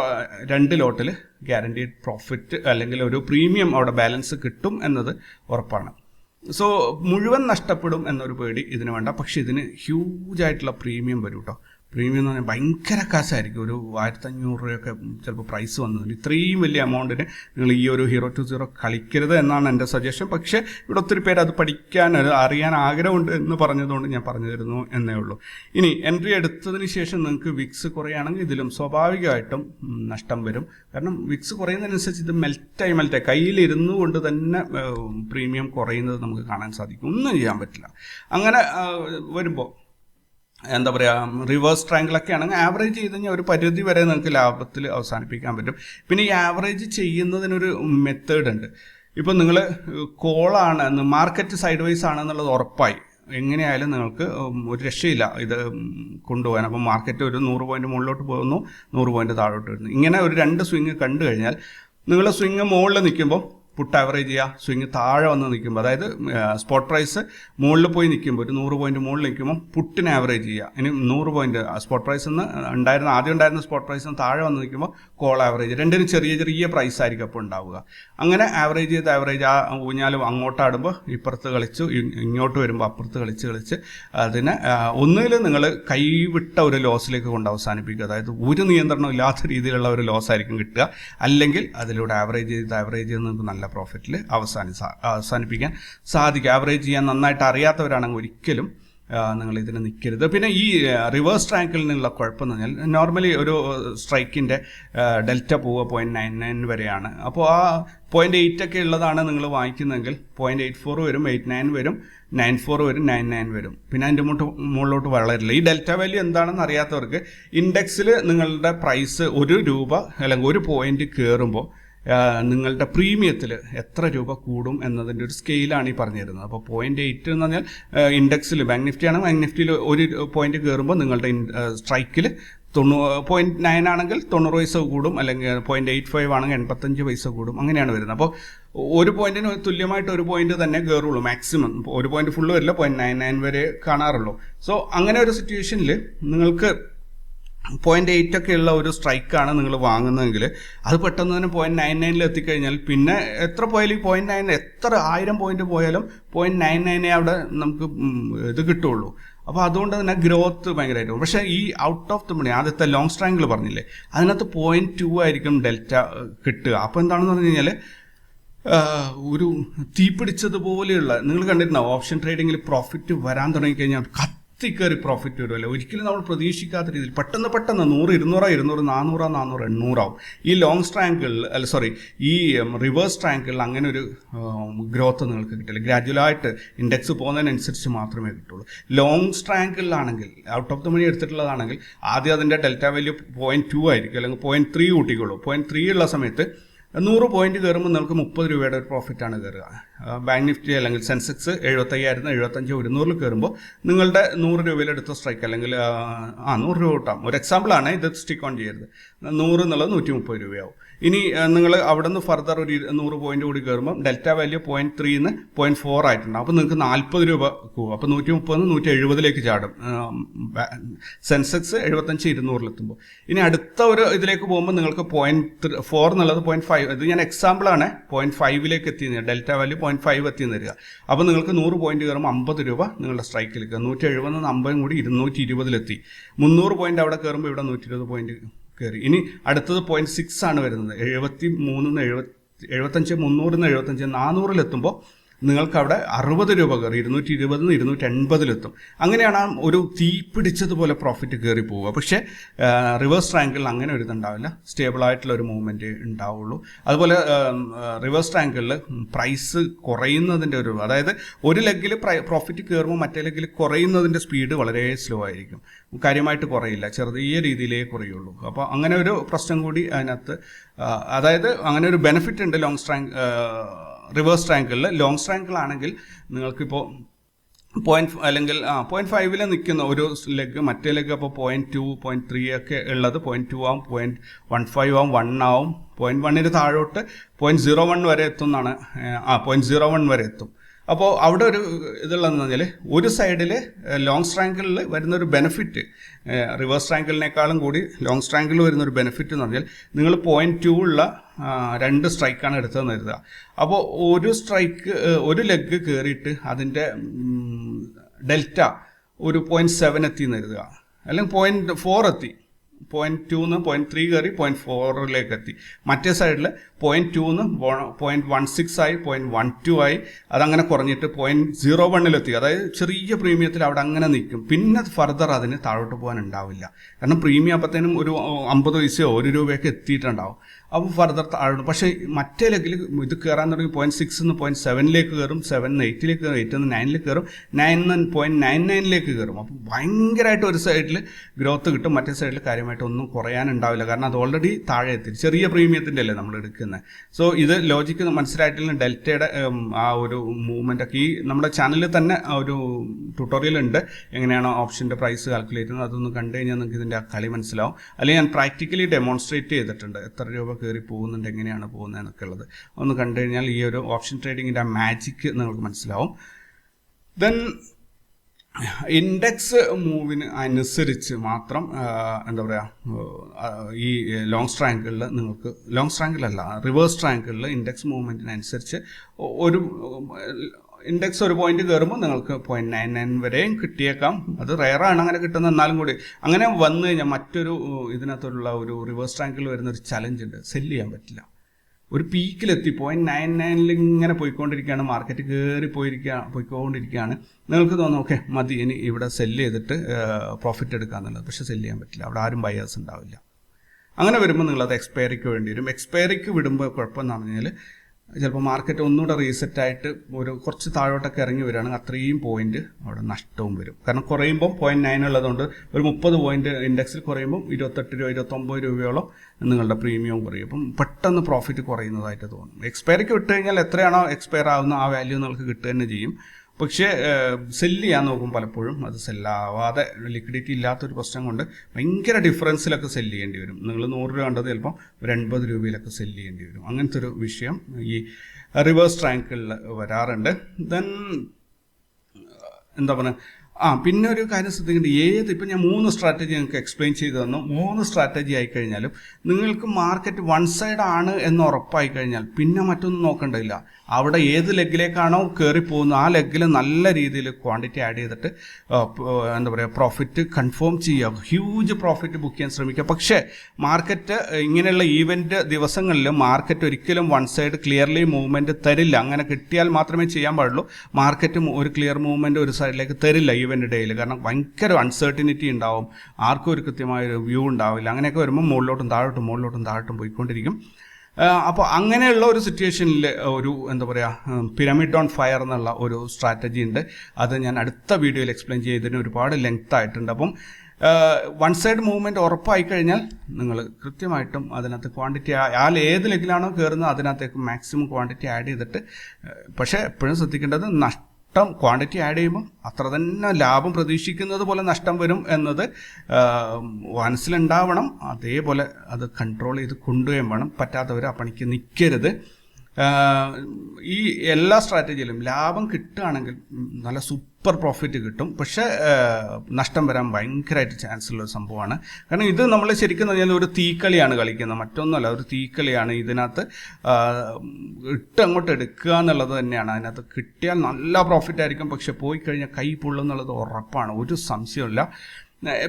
രണ്ട് ലോട്ടിൽ ഗ്യാരണ്ടീഡ് പ്രോഫിറ്റ് അല്ലെങ്കിൽ ഒരു പ്രീമിയം അവിടെ ബാലൻസ് കിട്ടും എന്നത് ഉറപ്പാണ്. സോ മുഴുവൻ നഷ്ടപ്പെടും എന്നൊരു പേടി ഇതിന് വേണ്ട. പക്ഷെ ഇതിന് ഹ്യൂജ് ആയിട്ടുള്ള പ്രീമിയം വരും കേട്ടോ പ്രീമിയം എന്ന് പറഞ്ഞാൽ ഭയങ്കര കാശായിരിക്കും. ഒരു ആയിരത്തി അഞ്ഞൂറ് രൂപയൊക്കെ ചിലപ്പോൾ പ്രൈസ് വന്നതിന് ഇത്രയും വലിയ എമൗണ്ടിന് നിങ്ങൾ ഈ ഒരു ഹീറോ ടു സീറോ കളിക്കരുത് എന്നാണ് എന്റെ സജഷൻ പക്ഷേ ഇവിടെ ഒത്തിരി പേര് അത് പഠിക്കാൻ അറിയാൻ ആഗ്രഹമുണ്ട് എന്ന് പറഞ്ഞതുകൊണ്ട് ഞാൻ പറഞ്ഞു തരുന്നു എന്നേ ഉള്ളൂ. ഇനി എൻട്രി എടുത്തതിന് ശേഷം നിങ്ങൾക്ക് വിക്സ് കുറയുകയാണെങ്കിൽ ഇതിലും സ്വാഭാവികമായിട്ടും നഷ്ടം വരും. കാരണം വിക്സ് കുറയുന്നതിനനുസരിച്ച് ഇത് മെൽറ്റായി മെൽറ്റായി കയ്യിലിരുന്നു കൊണ്ട് തന്നെ പ്രീമിയം കുറയുന്നത് നമുക്ക് കാണാൻ സാധിക്കും. ഒന്നും ചെയ്യാൻ പറ്റില്ല. അങ്ങനെ വരുമ്പോൾ എന്താ പറയുക റിവേഴ്സ് ട്രാങ്കിളൊക്കെ ആണെങ്കിൽ ആവറേജ് ചെയ്ത് കഴിഞ്ഞാൽ ഒരു പരിധി വരെ നിങ്ങൾക്ക് ലാഭത്തിൽ അവസാനിപ്പിക്കാൻ പറ്റും. പിന്നെ ഈ ആവറേജ് ചെയ്യുന്നതിനൊരു മെത്തേഡ് ഉണ്ട്. ഇപ്പം നിങ്ങൾ കോളാണ് മാർക്കറ്റ് സൈഡ് വൈസ് ആണെന്നുള്ളത് ഉറപ്പായി. എങ്ങനെയായാലും നിങ്ങൾക്ക് ഒരു രക്ഷയില്ല ഇത് കൊണ്ടുപോകാൻ. അപ്പം മാർക്കറ്റ് ഒരു നൂറ് പോയിന്റ് മുകളിലോട്ട് പോകുന്നു നൂറ് പോയിന്റ് താഴോട്ട് വരുന്നു. ഇങ്ങനെ ഒരു രണ്ട് സ്വിങ് കണ്ടു കഴിഞ്ഞാൽ നിങ്ങൾ സ്വിങ് മുകളിൽ നിൽക്കുമ്പോൾ പുട്ട് ആവറേജ് ചെയ്യുക സ്വിങ് താഴെ വന്ന് നിൽക്കുമ്പോൾ അതായത് സ്പോട്ട് പ്രൈസ് മുകളിൽ പോയി നിൽക്കുമ്പോൾ ഒരു നൂറ് പോയിന്റ് മുകളിൽ നിൽക്കുമ്പോൾ പുട്ടിന് ആവറേജ് ചെയ്യുക. ഇനി നൂറ് പോയിന്റ് സ്പോട്ട് പ്രൈസ് നിന്ന് ഉണ്ടായിരുന്ന ആദ്യം ഉണ്ടായിരുന്ന സ്പോട്ട് പ്രൈസ് നിന്ന് താഴെ വന്ന് നിൽക്കുമ്പോൾ കോൾ ആവറേജ് രണ്ടിനും ചെറിയ ചെറിയ പ്രൈസ് ആയിരിക്കും അപ്പോൾ ഉണ്ടാവുക. അങ്ങനെ ആവറേജ് ചെയ്ത് ആവറേജ് ആ ഊഞ്ഞാലും അങ്ങോട്ടാടുമ്പോൾ ഇപ്പുറത്ത് കളിച്ചു ഇങ്ങോട്ട് വരുമ്പോൾ അപ്പുറത്ത് കളിച്ച് കളിച്ച് അതിനെ ഒന്നുകിൽ നിങ്ങൾ കൈവിട്ട ഒരു ലോസിലേക്ക് കൊണ്ട് അവസാനിപ്പിക്കുക. അതായത് ഒരു നിയന്ത്രണം ഇല്ലാത്ത രീതിയിലുള്ള ഒരു ലോസ് ആയിരിക്കും കിട്ടുക. അല്ലെങ്കിൽ അതിലൂടെ ആവറേജ് ചെയ്ത് ആവറേജ് ചെയ്ത് നിങ്ങൾക്ക് നല്ല പ്രോഫിറ്റിൽ അവസാനി അവസാനിപ്പിക്കാൻ സാധിക്കും. ആവറേജ് ചെയ്യാൻ നന്നായിട്ട് അറിയാത്തവരാണെങ്കിൽ ഒരിക്കലും നിങ്ങൾ ഇതിന് നിൽക്കരുത് പിന്നെ ഈ റിവേഴ്സ് ട്രാങ്കിൽ നിന്നുള്ള കുഴപ്പം എന്ന് പറഞ്ഞാൽ നോർമലി ഒരു സ്ട്രൈക്കിന്റെ ഡെൽറ്റ പോവുക പോയിന്റ് നയൻ നയൻ വരെയാണ്. അപ്പോൾ ആ പോയിന്റ് എയ്റ്റ് ഒക്കെ ഉള്ളതാണ് നിങ്ങൾ വാങ്ങിക്കുന്നതെങ്കിൽ പോയിന്റ് എയ്റ്റ് ഫോർ വരും എയ്റ്റ് നയൻ വരും നയൻ ഫോർ വരും നയൻ നയൻ വരും. പിന്നെ അതിന്റെ മുട്ട് മുകളിലോട്ട് വളരില്ല. ഈ ഡെൽറ്റ വാല്യൂ എന്താണെന്ന് അറിയാത്തവർക്ക് ഇൻഡെക്സിൽ നിങ്ങളുടെ പ്രൈസ് ഒരു രൂപ അല്ലെങ്കിൽ ഒരു പോയിന്റ് കയറുമ്പോൾ നിങ്ങളുടെ പ്രീമിയത്തിൽ എത്ര രൂപ കൂടും എന്നതിന്റെ ഒരു സ്കെയിലാണ് ഈ പറഞ്ഞു തരുന്നത് അപ്പോൾ പോയിന്റ് എയ്റ്റ് എന്ന് പറഞ്ഞാൽ ഇൻഡെക്സിൽ ബാങ്ക് നിഫ്റ്റി ആണ്. ബാങ്ക് നിഫ്റ്റിയിൽ ഒരു പോയിന്റ് കയറുമ്പോൾ നിങ്ങളുടെ സ്ട്രൈക്കിൽ തൊണ്ണൂ പോയിന്റ് നയൻ ആണെങ്കിൽ തൊണ്ണൂറ് പൈസ കൂടും. അല്ലെങ്കിൽ പോയിന്റ് എയ്റ്റ് ഫൈവ് ആണെങ്കിൽ എൺപത്തഞ്ച് പൈസ കൂടും. അങ്ങനെയാണ് വരുന്നത്. അപ്പോൾ ഒരു പോയിന്റിന് തുല്യമായിട്ട് ഒരു പോയിന്റ് തന്നെ കയറുള്ളൂ മാക്സിമം ഒരു പോയിന്റ് ഫുള്ള് വരില്ല പോയിന്റ് നയൻ നയൻ വരെ കാണാറുള്ളൂ. സോ അങ്ങനെ ഒരു സിറ്റുവേഷനിൽ നിങ്ങൾക്ക് പോയിന്റ് എയ്റ്റ് ഒക്കെ ഉള്ള ഒരു സ്ട്രൈക്കാണ് നിങ്ങൾ വാങ്ങുന്നതെങ്കിൽ അത് പെട്ടെന്ന് തന്നെ പോയിന്റ് നയൻ നയനിൽ എത്തിക്കഴിഞ്ഞാൽ പിന്നെ എത്ര പോയാലും പോയിന്റ് നയൻ എത്ര ആയിരം പോയിന്റ് പോയാലും പോയിന്റ് നയൻ നയനെ അവിടെ നമുക്ക് ഇത് കിട്ടുള്ളൂ അപ്പോൾ അതുകൊണ്ട് തന്നെ ഗ്രോത്ത് ഭയങ്കരമായിട്ട്. പക്ഷെ ഈ ഔട്ട് ഓഫ് ദ മണി ആദ്യത്തെ ലോങ് സ്ട്രാങ്കിൾ പറഞ്ഞില്ലേ അതിനകത്ത് പോയിന്റ് ടു ആയിരിക്കും ഡെൽറ്റ കിട്ടുക. അപ്പോൾ എന്താണെന്ന് പറഞ്ഞു കഴിഞ്ഞാൽ ഒരു തീപിടിച്ചതുപോലെയുള്ള നിങ്ങൾ കണ്ടിട്ടുണ്ടാവും ഓപ്ഷൻ ട്രേഡിങ്ങിൽ പ്രോഫിറ്റ് വരാൻ തുടങ്ങിക്കഴിഞ്ഞാൽ കയറി പ്രോഫിറ്റ് വരുമല്ലോ. ഒരിക്കലും നമ്മൾ പ്രതീക്ഷിക്കാത്ത രീതിയിൽ പെട്ടെന്ന് പെട്ടെന്ന് നൂറ് ഇരുന്നൂറ് ഇരുന്നൂറ് നാനൂറ് നാനൂറ് എണ്ണൂറാവും. ഈ ലോങ് സ്ട്രാങ്കിളിൽ അല്ല സോറി ഈ റിവേഴ്സ് ട്രാങ്കിളിൽ അങ്ങനെ ഒരു ഗ്രോത്ത് നിങ്ങൾക്ക് കിട്ടില്ല. ഗ്രാജുവലായിട്ട് ഇൻഡെക്സ് പോകുന്നതിനനുസരിച്ച് മാത്രമേ കിട്ടുള്ളൂ. ലോങ് സ്ട്രാങ്കിളിലാണെങ്കിൽ ഔട്ട് ഓഫ് ദ മണി എടുത്തിട്ടുള്ളതാണെങ്കിൽ ആദ്യം അതിന്റെ ഡെൽറ്റ വാല്യൂ പോയിന്റ് ടു ആയിരിക്കും. അല്ലെങ്കിൽ പോയിന്റ് ത്രീ കൂട്ടിക്കുള്ളൂ പോയിന്റ് ത്രീ ഉള്ള സമയത്ത് നൂറ് പോയിന്റ് കയറുമ്പോൾ നമുക്ക് മുപ്പത് രൂപയുടെ ഒരു പ്രോഫിറ്റാണ് കയറുക. ബാങ്ക് നിഫ്റ്റി അല്ലെങ്കിൽ സെൻസെക്സ് എഴുപത്തയ്യായിരത്തി എഴുപത്തഞ്ച് ഒരുന്നൂറിൽ കയറുമ്പോൾ നിങ്ങളുടെ നൂറ് രൂപയിലെടുത്ത സ്ട്രൈക്ക് അല്ലെങ്കിൽ ആ, നൂറ് രൂപ കിട്ടാം. ഒരു എക്സാമ്പിളാണ് ഇത് സ്റ്റിക്ക് ഓൺ ചെയ്യരുത്. നൂറ് എന്നുള്ളത് നൂറ്റി മുപ്പത് രൂപയാവും. ഇനി നിങ്ങൾ അവിടെ നിന്ന് ഫർദർ ഒരു നൂറ് പോയിന്റ് കൂടി കയറുമ്പോൾ ഡെൽറ്റ വാല്യൂ പോയിന്റ് ത്രീ നിന്ന് പോയിന്റ് ഫോർ ആയിട്ടുണ്ട്. അപ്പോൾ നിങ്ങൾക്ക് നാൽപ്പത് രൂപ പോകും അപ്പോൾ നൂറ്റി മുപ്പത് നൂറ്റി എഴുപതിലേക്ക് ചാടും. സെൻസെക്സ് എഴുപത്തഞ്ച് ഇരുന്നൂറിലെത്തുമ്പോൾ ഇനി അടുത്ത ഒരു ഇതിലേക്ക് പോകുമ്പോൾ നിങ്ങൾക്ക് പോയിന്റ് ഫോർ എന്നുള്ളത് പോയിന്റ് ഫൈവ് ഇത് ഞാൻ എക്സാമ്പിളാണ് പോയിന്റ് ഫൈവിലേക്ക് എത്തി ഡെൽറ്റ വാല്യൂ പോയിന്റ് ഫൈവ് എത്തി തരിക. അപ്പോൾ നിങ്ങൾക്ക് നൂറ് പോയിന്റ് കയറുമ്പോൾ അമ്പത് രൂപ നിങ്ങളുടെ സ്ട്രൈക്കിലേക്ക് നൂറ്റി എഴുപത് നിന്ന് അമ്പതും കൂടി ഇരുന്നൂറ്റി ഇരുപതിലെത്തി. മുന്നൂറ് പോയിന്റ് അവിടെ കയറുമ്പോൾ ഇവിടെ നൂറ്റി ഇരുപത് പോയിന്റ് കയറി ഇനി അടുത്തത് പോയിന്റ് സിക്സ് ആണ് വരുന്നത്. എഴുപത്തി മൂന്നിന്ന് എഴുപത്തി എഴുപത്തഞ്ച് മുന്നൂറിന്ന് എഴുപത്തഞ്ച് നാനൂറിലെത്തുമ്പോൾ നിങ്ങൾക്ക് അവിടെ അറുപത് രൂപ കയറി ഇരുന്നൂറ്റി ഇരുപതിൽ നിന്ന് ഇരുന്നൂറ്റി എൺപതിലെത്തും അങ്ങനെയാണ് ആ ഒരു തീ പിടിച്ചതുപോലെ പ്രോഫിറ്റ് കയറി പോവുക. പക്ഷേ റിവേഴ്സ് ട്രാങ്കിളിൽ അങ്ങനെ ഒരു ഇതുണ്ടാവില്ല. സ്റ്റേബിളായിട്ടുള്ള ഒരു മൂവ്മെന്റ് ഉണ്ടാവുള്ളൂ. അതുപോലെ റിവേഴ്സ് ട്രാങ്കിളിൽ പ്രൈസ് കുറയുന്നതിന്റെ ഒരു അതായത് ഒരു ലെഗിൽ പ്രോഫിറ്റ് കയറുമ്പോൾ മറ്റേ ലെഗിൽ കുറയുന്നതിന്റെ സ്പീഡ് വളരെ സ്ലോ ആയിരിക്കും. കാര്യമായിട്ട് കുറയില്ല. ചെറിയ രീതിയിലേ കുറയുള്ളൂ. അപ്പോൾ അങ്ങനെ ഒരു പ്രശ്നം കൂടി അതിനകത്ത് അതായത് അങ്ങനെ ഒരു ബെനിഫിറ്റ് ഉണ്ട് ലോങ് സ്ട്രാങ്ക് റിവേഴ്സ് ട്രാങ്കിളിൽ ലോങ് ട്രാങ്കിളാണെങ്കിൽ നിങ്ങൾക്കിപ്പോൾ പോയിന്റ് അല്ലെങ്കിൽ ആ പോയിന്റ് ഫൈവിൽ നിൽക്കുന്ന ഒരു ലെഗ് മറ്റേ ലെഗ് അപ്പോൾ പോയിന്റ് ടു പോയിന്റ് ത്രീ ഒക്കെ ഉള്ളത് പോയിന്റ് ടു ആവും പോയിന്റ് വൺ ഫൈവ് ആവും വൺ ആവും പോയിന്റ് വണ്ണിന് താഴോട്ട് പോയിന്റ് സീറോ വൺ വരെ എത്തും എന്നാണ് ആ പോയിന്റ് സീറോ വൺ വരെ എത്തും. അപ്പോൾ അവിടെ ഒരു ഇതുള്ളതെന്ന് പറഞ്ഞാൽ ഒരു സൈഡിൽ ലോങ് സ്ട്രാങ്കിളിൽ വരുന്നൊരു ബെനിഫിറ്റ് റിവേഴ്സ് സ്ട്രാങ്കിളിനേക്കാളും കൂടി ലോങ് സ്ട്രാങ്കിളിൽ വരുന്നൊരു ബെനിഫിറ്റ് എന്ന് പറഞ്ഞാൽ നിങ്ങൾ പോയിന്റ് ടു ഉള്ള രണ്ട് സ്ട്രൈക്കാണ് എടുത്തതെന്ന് കരുതുക. അപ്പോൾ ഒരു സ്ട്രൈക്ക് ഒരു ലെഗ് കയറിയിട്ട് അതിന്റെ ഡെൽറ്റ ഒരു പോയിന്റ് സെവൻ എത്തി എന്ന് കരുതുക. അല്ലെങ്കിൽ പോയിന്റ് ഫോർ എത്തി. പോയിന്റ് ടൂന്ന് പോയിന്റ് ത്രീ കയറി പോയിന്റ് ഫോറിലേക്ക് എത്തി. മറ്റേ സൈഡിൽ പോയിന്റ് ടൂന്ന് പോയിന്റ് വൺ സിക്സ് ആയി പോയിന്റ് വൺ ടു ആയി അതങ്ങനെ കുറഞ്ഞിട്ട് പോയിന്റ് സീറോ വണ്ണിലെത്തി അതായത് ചെറിയ പ്രീമിയത്തിൽ അവിടെ അങ്ങനെ നിൽക്കും. പിന്നെ ഫർദർ അതിന് താഴോട്ട് പോകാൻ ഉണ്ടാവില്ല. കാരണം പ്രീമിയം അപ്പത്തേനും ഒരു അമ്പത് പൈസയോ ഒരു രൂപയൊക്കെ എത്തിയിട്ടുണ്ടാവും. അപ്പോൾ ഫർദർ താഴോട്ട് പക്ഷേ മറ്റേ ലെഗിൽ ഇത് കയറാൻ തുടങ്ങി പോയിന്റ് സിക്സ് നിന്ന് പോയിന്റ് സെവനിലേക്ക് കയറും സെവൻ എയ്റ്റിലേക്ക് കയറും എയ്റ്റ് നിന്ന് നയനിലേക്ക് കയറും നയൻ നിന്ന് പോയിന്റ് നയൻ നയനിലേക്ക് കയറും അപ്പോൾ ഭയങ്കരമായിട്ട് ഒരു സൈഡിൽ ഗ്രോത്ത് കിട്ടും മറ്റേ സൈഡിൽ കാര്യമായിട്ട് ഒന്നും കുറയാനുണ്ടാവില്ല. കാരണം അത് ഓൾറെഡി താഴെ എത്തി ചെറിയ പ്രീമിയത്തിന്റെ അല്ലേ നമ്മൾ എടുക്കുന്നത് സോ ഇത് ലോജിക്ക് മനസ്സിലായിട്ടില്ല ഡെൽറ്റയുടെ ആ ഒരു മൂവ്മെന്റ് ഒക്കെ ഈ നമ്മുടെ ചാനലിൽ തന്നെ ഒരു ട്യൂട്ടോറിയൽ ഉണ്ട്. എങ്ങനെയാണ് ഓപ്ഷന്റെ പ്രൈസ് കാൽക്കുലേറ്റ് ചെയ്യുന്നത് അതൊന്ന് കണ്ടു കഴിഞ്ഞാൽ നിങ്ങൾക്ക് ഇതിന്റെ ആ കളി മനസ്സിലാവും. അല്ലെങ്കിൽ ഞാൻ പ്രാക്ടിക്കലി ഡെമോൺസ്ട്രേറ്റ് ചെയ്തിട്ടുണ്ട്. എത്ര രൂപ കയറി പോകുന്നുണ്ട് എങ്ങനെയാണ് പോകുന്നത് എന്നൊക്കെ ഉള്ളത്. ഒന്ന് കണ്ടു കഴിഞ്ഞാൽ ഈ ഒരു ഓപ്ഷൻ ട്രേഡിങ്ങിന്റെ ആ മാജിക്ക് നിങ്ങൾക്ക് മനസ്സിലാവും. ദെൻ ഇൻഡെക്സ് മൂവിന് അനുസരിച്ച് മാത്രം എന്താ പറയുക ഈ ലോങ് സ്ട്രാങ്കിളിൽ നിങ്ങൾക്ക് ലോങ് സ്ട്രാങ്കിളല്ല റിവേഴ്സ് സ്ട്രാങ്കിളിൽ ഇൻഡെക്സ് മൂവ്മെന്റിനനുസരിച്ച് ഒരു ഇൻഡെക്സ് ഒരു പോയിന്റ് കയറുമ്പോൾ നിങ്ങൾക്ക് പോയിന്റ് നയൻ നയൻ വരെയും കിട്ടിയേക്കാം. അത് റയറാണ് അങ്ങനെ കിട്ടുന്നത് എന്നാലും കൂടി. അങ്ങനെ വന്നു കഴിഞ്ഞാൽ മറ്റൊരു ഇതിനകത്തുള്ള ഒരു റിവേഴ്സ് ട്രാങ്കിൽ വരുന്ന ഒരു ചലഞ്ച് ഉണ്ട്. സെല്ല് ചെയ്യാൻ പറ്റില്ല. ഒരു പീക്കിലെത്തി പോയിന്റ് നയൻ നയനിൽ ഇങ്ങനെ പോയിക്കൊണ്ടിരിക്കുകയാണ്. മാർക്കറ്റ് കയറി പോയിരിക്കുക പോയിക്കൊണ്ടിരിക്കുകയാണ്. നിങ്ങൾക്ക് തോന്നും ഓക്കെ മതി ഇനി ഇവിടെ സെല്ല് ചെയ്തിട്ട് പ്രോഫിറ്റ് എടുക്കാന്നുള്ളത് പക്ഷേ സെല്ല് ചെയ്യാൻ പറ്റില്ല. അവിടെ ആരും ബയേഴ്സ് ഉണ്ടാവില്ല. അങ്ങനെ വരുമ്പോൾ നിങ്ങളത് എക്സ്പയറിക്ക് വേണ്ടി വരും. എക്സ്പയറിക്ക് വിടുമ്പോൾ കുഴപ്പമെന്ന് പറഞ്ഞു കഴിഞ്ഞാൽ ചിലപ്പോൾ മാർക്കറ്റ് ഒന്നുകൂടെ റീസെറ്റ് ആയിട്ട് ഒരു കുറച്ച് താഴോട്ടൊക്കെ ഇറങ്ങി വരികയാണെങ്കിൽ അത്രയും പോയിന്റ് അവിടെ നഷ്ടവും വരും. കാരണം കുറയുമ്പോൾ പോയിന്റ് നയൻ ഉള്ളതുകൊണ്ട് ഒരു മുപ്പത് പോയിന്റ് ഇൻഡെക്സിൽ കുറയുമ്പോൾ ഇരുപത്തെട്ട് രൂപ ഇരുപത്തൊമ്പത് രൂപയോളം നിങ്ങളുടെ പ്രീമിയം കുറയും. അപ്പം പെട്ടെന്ന് പ്രോഫിറ്റ് കുറയുന്നതായിട്ട് തോന്നും. എക്സ്പയറിക്ക് വിട്ട് കഴിഞ്ഞാൽ എത്രയാണോ എക്സ്പയർ ആവുന്ന ആ വാല്യൂ നിങ്ങൾക്ക് കിട്ടുക തന്നെ ചെയ്യും. പക്ഷേ സെല്ല് ചെയ്യാൻ നോക്കും പലപ്പോഴും അത് സെല്ലാവാതെ ലിക്വിഡിറ്റി ഇല്ലാത്തൊരു പ്രശ്നം കൊണ്ട് ഭയങ്കര ഡിഫറൻസിലൊക്കെ സെല്ല് ചെയ്യേണ്ടി വരും. നിങ്ങൾ നൂറ് രൂപ കണ്ടത് ചിലപ്പം ഒരു എൺപത് രൂപയിലൊക്കെ സെല്ല് ചെയ്യേണ്ടി വരും. അങ്ങനത്തെ ഒരു വിഷയം ഈ റിവേഴ്സ് ട്രാങ്കിളിൽ വരാറുണ്ട്. ദെൻ എന്താ പറയുക ആ പിന്നെ ഒരു കാര്യം ശ്രദ്ധിക്കേണ്ടത് ഏത് ഇപ്പം ഞാൻ മൂന്ന് സ്ട്രാറ്റജി നിങ്ങൾക്ക് എക്സ്പ്ലെയിൻ ചെയ്തു തന്നു. മൂന്ന് സ്ട്രാറ്റജി ആയി കഴിഞ്ഞാലും നിങ്ങൾക്ക് മാർക്കറ്റ് വൺ സൈഡ് ആണ് എന്ന് ഉറപ്പായി കഴിഞ്ഞാൽ പിന്നെ മറ്റൊന്നും നോക്കേണ്ടതില്ല. അവിടെ ഏത് ലെഗിലേക്കാണോ കയറി പോകുന്നത് ആ ലെഗിൽ നല്ല രീതിയിൽ ക്വാണ്ടിറ്റി ആഡ് ചെയ്തിട്ട് എന്താ പറയുക പ്രോഫിറ്റ് കൺഫേം ചെയ്യുക. ഹ്യൂജ് പ്രോഫിറ്റ് ബുക്ക് ചെയ്യാൻ ശ്രമിക്കുക. പക്ഷേ മാർക്കറ്റ് ഇങ്ങനെയുള്ള ഈവന്റ് ദിവസങ്ങളിൽ മാർക്കറ്റ് ഒരിക്കലും വൺ സൈഡ് ക്ലിയർലി മൂവ്മെന്റ് തരില്ല. അങ്ങനെ കിട്ടിയാൽ മാത്രമേ ചെയ്യാൻ പാടുള്ളൂ. മാർക്കറ്റ് ഒരു ക്ലിയർ മൂവ്മെന്റ് ഒരു സൈഡിലേക്ക് തരില്ല. ഈവന്റ് ഡേയിൽ കാരണം ഭയങ്കര അൺസർട്ടിനിറ്റി ഉണ്ടാവും. ആർക്കും ഒരു കൃത്യമായൊരു വ്യൂ ഉണ്ടാവില്ല. അങ്ങനെയൊക്കെ വരുമ്പോൾ മുകളിലോട്ടും താഴോട്ടും മുകളിലോട്ടും താഴോട്ടും പോയിക്കൊണ്ടിരിക്കും. അപ്പോൾ അങ്ങനെയുള്ള ഒരു സിറ്റുവേഷനിൽ ഒരു എന്താ പറയുക പിരമിഡ് ഓൺ ഫയർ എന്നുള്ള ഒരു സ്ട്രാറ്റജി ഉണ്ട്. അത് ഞാൻ അടുത്ത വീഡിയോയിൽ എക്സ്പ്ലെയിൻ ചെയ്തതിന് ഒരുപാട് ലെങ്ത് ആയിട്ടുണ്ട്. അപ്പം വൺ സൈഡ് മൂവ്മെന്റ് ഉറപ്പായി കഴിഞ്ഞാൽ നിങ്ങൾ കൃത്യമായിട്ടും അതിനകത്ത് ക്വാണ്ടിറ്റി ആൾ ഏത് ലെഗിലാണോ കയറുന്നത് അതിനകത്തേക്ക് മാക്സിമം ക്വാണ്ടിറ്റി ആഡ് ചെയ്തിട്ട് പക്ഷേ എപ്പോഴും ശ്രദ്ധിക്കേണ്ടത് നഷ്ടം ക്വാണ്ടിറ്റി ആഡ് ചെയ്യുമ്പോൾ അത്ര തന്നെ ലാഭം പ്രതീക്ഷിക്കുന്നത് പോലെ നഷ്ടം വരും എന്നത് മനസ്സിലുണ്ടാവണം. അതേപോലെ അത് കൺട്രോൾ ചെയ്ത് കൊണ്ടുപോയും വേണം. പറ്റാത്തവർ ആ പണിക്ക് നിൽക്കരുത് ഈ എല്ലാ സ്ട്രാറ്റജിയിലും ലാഭം കിട്ടുകയാണെങ്കിൽ നല്ല സൂപ്പർ പ്രോഫിറ്റ് കിട്ടും. പക്ഷേ നഷ്ടം വരാൻ ഭയങ്കരമായിട്ട് ചാൻസ് ഉള്ള സംഭവമാണ്. കാരണം ഇത് നമ്മൾ ശരിക്കും പറഞ്ഞാൽ ഒരു തീക്കളിയാണ് കളിക്കുന്നത്. മറ്റൊന്നുമല്ല ഒരു തീക്കളിയാണ് ഇതിനകത്ത് ഇട്ട് അങ്ങോട്ട് എടുക്കുക എന്നുള്ളത് തന്നെയാണ്. അതിനകത്ത് കിട്ടിയാൽ നല്ല പ്രോഫിറ്റ് ആയിരിക്കും. പക്ഷെ പോയി കഴിഞ്ഞാൽ കൈ പൊള്ളുന്നുള്ളത് ഉറപ്പാണ്. ഒരു സംശയമില്ല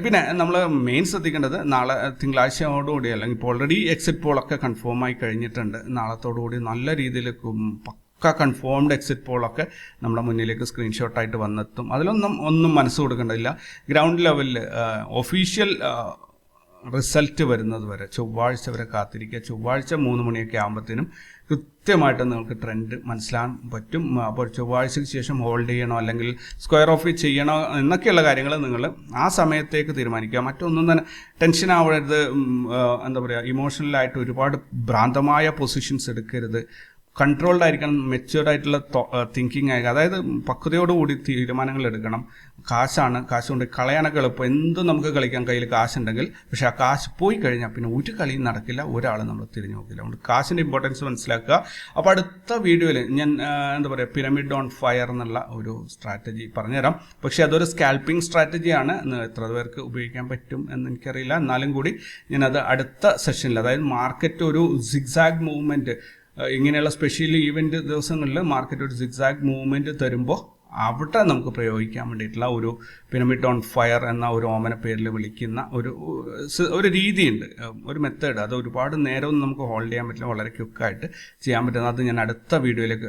പിന്നെ നമ്മൾ മെയിൻ ശ്രദ്ധിക്കേണ്ടത് നാളെ തിങ്കളാഴ്ചയോടുകൂടി അല്ലെങ്കിൽ ഇപ്പോൾ ഓൾറെഡി എക്സിറ്റ് പോളൊക്കെ കൺഫേം ആയി കഴിഞ്ഞിട്ടുണ്ട്. നാളത്തോടുകൂടി നല്ല രീതിയിൽ പക്ക കൺഫേംഡ് എക്സിറ്റ് പോളൊക്കെ നമ്മുടെ മുന്നിലേക്ക് സ്ക്രീൻഷോട്ടായിട്ട് വന്നെത്തും. അതിലൊന്നും ഒന്നും മനസ്സ് കൊടുക്കേണ്ടതില്ല. ഗ്രൗണ്ട് ലെവലിൽ ഒഫീഷ്യൽ റിസൾട്ട് വരുന്നത് വരെ ചൊവ്വാഴ്ച വരെ കാത്തിരിക്കുക. ചൊവ്വാഴ്ച മൂന്ന് മണിയൊക്കെ ആകുമ്പോഴത്തേനും കൃത്യമായിട്ട് നിങ്ങൾക്ക് ട്രെൻഡ് മനസ്സിലാൻ പറ്റും. അപ്പോൾ ചൊവ്വാഴ്ചയ്ക്ക് ശേഷം ഹോൾഡ് ചെയ്യണോ അല്ലെങ്കിൽ സ്ക്വയർ ഓഫ് ചെയ്യണോ എന്നൊക്കെയുള്ള കാര്യങ്ങൾ നിങ്ങൾ ആ സമയത്തേക്ക് തീരുമാനിക്കുക. മറ്റൊന്നും തന്നെ ടെൻഷൻ ആവരുത്. എന്താ പറയുക ഇമോഷണലായിട്ട് ഒരുപാട് ഭ്രാന്തമായ പൊസിഷൻസ് എടുക്കരുത്. കൺട്രോൾഡ് ആയിരിക്കണം മെച്ചുവേർഡ് ആയിട്ടുള്ള തിങ്കിങ് ആയിരിക്കും അതായത് പക്വതയോടുകൂടി തീരുമാനങ്ങൾ എടുക്കണം. കാശാണ് കാശ് കൊണ്ട് കളയാനൊക്കെ എളുപ്പം. എന്തും നമുക്ക് കളിക്കാൻ കയ്യിൽ കാശുണ്ടെങ്കിൽ. പക്ഷേ ആ കാശ് പോയി കഴിഞ്ഞാൽ പിന്നെ ഒരു കളിയും നടക്കില്ല ഒരാൾ നമ്മൾ തിരിഞ്ഞു നോക്കില്ല. അതുകൊണ്ട് കാശിന്റെ ഇമ്പോർട്ടൻസ് മനസ്സിലാക്കുക. അപ്പോൾ അടുത്ത വീഡിയോയിൽ ഞാൻ എന്താ പറയുക പിരമിഡ് ഓൺ ഫയർ എന്നുള്ള ഒരു സ്ട്രാറ്റജി പറഞ്ഞുതരാം. പക്ഷേ അതൊരു സ്കാൽപ്പിംഗ് സ്ട്രാറ്റജിയാണ് എത്ര പേർക്ക് ഉപയോഗിക്കാൻ പറ്റും എന്ന് എനിക്കറിയില്ല. എന്നാലും കൂടി ഞാനത് അടുത്ത സെഷനിൽ അതായത് മാർക്കറ്റ് ഒരു സിഗ്സാഗ് മൂവ്മെന്റ് ഇങ്ങനെയുള്ള സ്പെഷ്യൽ ഈവന്റ് ദിവസങ്ങളിൽ മാർക്കറ്റ് ഒരു സിഗ്സാഗ് മൂവ്മെന്റ് തരുമ്പോൾ അവിടെ നമുക്ക് പ്രയോഗിക്കാൻ വേണ്ടിയിട്ടുള്ള ഒരു പിരമിഡ് ഓൺ ഫയർ എന്ന ഒരു ഓമന പേരിൽ വിളിക്കുന്ന ഒരു ഒരു രീതിയുണ്ട്. ഒരു മെത്തേഡ് അത് ഒരുപാട് നേരമൊന്നും നമുക്ക് ഹോൾഡ് ചെയ്യാൻ പറ്റില്ല. വളരെ ക്വിക്കായിട്ട് ചെയ്യാൻ പറ്റുന്നത് അത് ഞാൻ അടുത്ത വീഡിയോയിലേക്ക്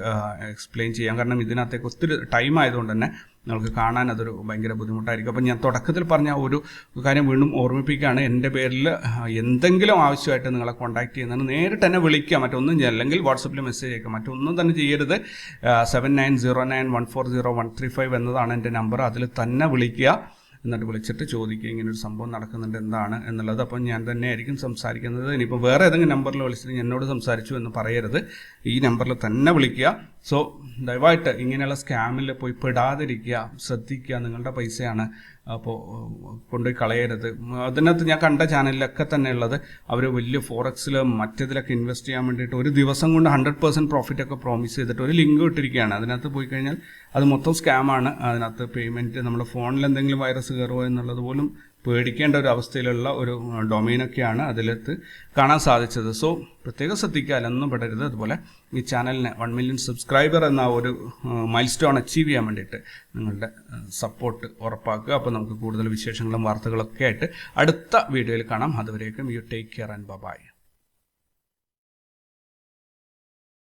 എക്സ്പ്ലെയിൻ ചെയ്യാം. കാരണം ഇതിനകത്തേക്ക് ഒത്തിരി ടൈം ആയതുകൊണ്ട് തന്നെ നിങ്ങൾക്ക് കാണാൻ അതൊരു ഭയങ്കര ബുദ്ധിമുട്ടായിരിക്കും. അപ്പം ഞാൻ തുടക്കത്തിൽ പറഞ്ഞ ഒരു കാര്യം വീണ്ടും ഓർമ്മിപ്പിക്കുകയാണ്. എന്റെ പേരിൽ എന്തെങ്കിലും ആവശ്യമായിട്ട് നിങ്ങളെ കോൺടാക്ട് ചെയ്യുന്നതിന് നേരിട്ട് തന്നെ വിളിക്കുക. മറ്റൊന്നും അല്ലെങ്കിൽ വാട്സപ്പിൽ മെസ്സേജ് അയക്കുക. മറ്റൊന്നും തന്നെ ചെയ്യരുത്. Seven nine zero nine one four zero one three five എന്നതാണ് എന്റെ നമ്പർ അതിൽ തന്നെ വിളിക്കുക. എന്നിട്ട് വിളിച്ചിട്ട് ചോദിക്കുക ഇങ്ങനെ ഒരു സംഭവം നടക്കുന്നുണ്ട് എന്താണ് എന്നുള്ളത്. അപ്പം ഞാൻ തന്നെ ആയിരിക്കും സംസാരിക്കുന്നത്. ഇനിയിപ്പോൾ വേറെ ഏതെങ്കിലും നമ്പറിൽ വിളിച്ചിട്ട് എന്നോട് സംസാരിച്ചു എന്ന് പറയരുത്. ഈ നമ്പറിൽ തന്നെ വിളിക്കുക. സോ ദയവായിട്ട് ഇങ്ങനെയുള്ള സ്കാമിൽ പോയി പെടാതിരിക്കുക. ശ്രദ്ധിക്കുക. നിങ്ങളുടെ പൈസയാണ് അപ്പോൾ കൊണ്ടുപോയി കളയരുത്. അതിനകത്ത് ഞാൻ കണ്ട ചാനലിലൊക്കെ തന്നെ ഉള്ളത് അവർ വലിയ ഫോറക്സിൽ മറ്റേതിലൊക്കെ ഇൻവെസ്റ്റ് ചെയ്യാൻ വേണ്ടിയിട്ട് ഒരു ദിവസം കൊണ്ട് ഹൺഡ്രഡ് പെർസെന്റ് പ്രോഫിറ്റ് ഒക്കെ പ്രോമിസ് ചെയ്തിട്ട് ഒരു ലിങ്ക് ഇട്ടിരിക്കുകയാണ്. അതിനകത്ത് പോയി കഴിഞ്ഞാൽ അത് മൊത്തം സ്കാമാണ് അതിനകത്ത് പേയ്മെന്റ് നമ്മുടെ ഫോണിൽ എന്തെങ്കിലും വൈറസ് കയറുമോ എന്നുള്ളത് പോലും പേടിക്കേണ്ട ഒരു അവസ്ഥയിലുള്ള ഒരു ഡൊമൈനൊക്കെയാണ് അതിലത്ത് കാണാൻ സാധിച്ചത്. സോ പ്രത്യേകം ശ്രദ്ധിക്കുക അല്ലൊന്നും പെടരുത്. അതുപോലെ ഈ ചാനലിനെ വൺ മില്യൺ സബ്സ്ക്രൈബർ എന്ന ഒരു മൈൽ സ്റ്റോൺ അച്ചീവ് ചെയ്യാൻ വേണ്ടിയിട്ട് നിങ്ങളുടെ സപ്പോർട്ട് ഉറപ്പാക്കുക. അപ്പോൾ നമുക്ക് കൂടുതൽ വിശേഷങ്ങളും വാർത്തകളൊക്കെ ആയിട്ട് അടുത്ത വീഡിയോയിൽ കാണാം. അതുവരേക്കും you take care and bye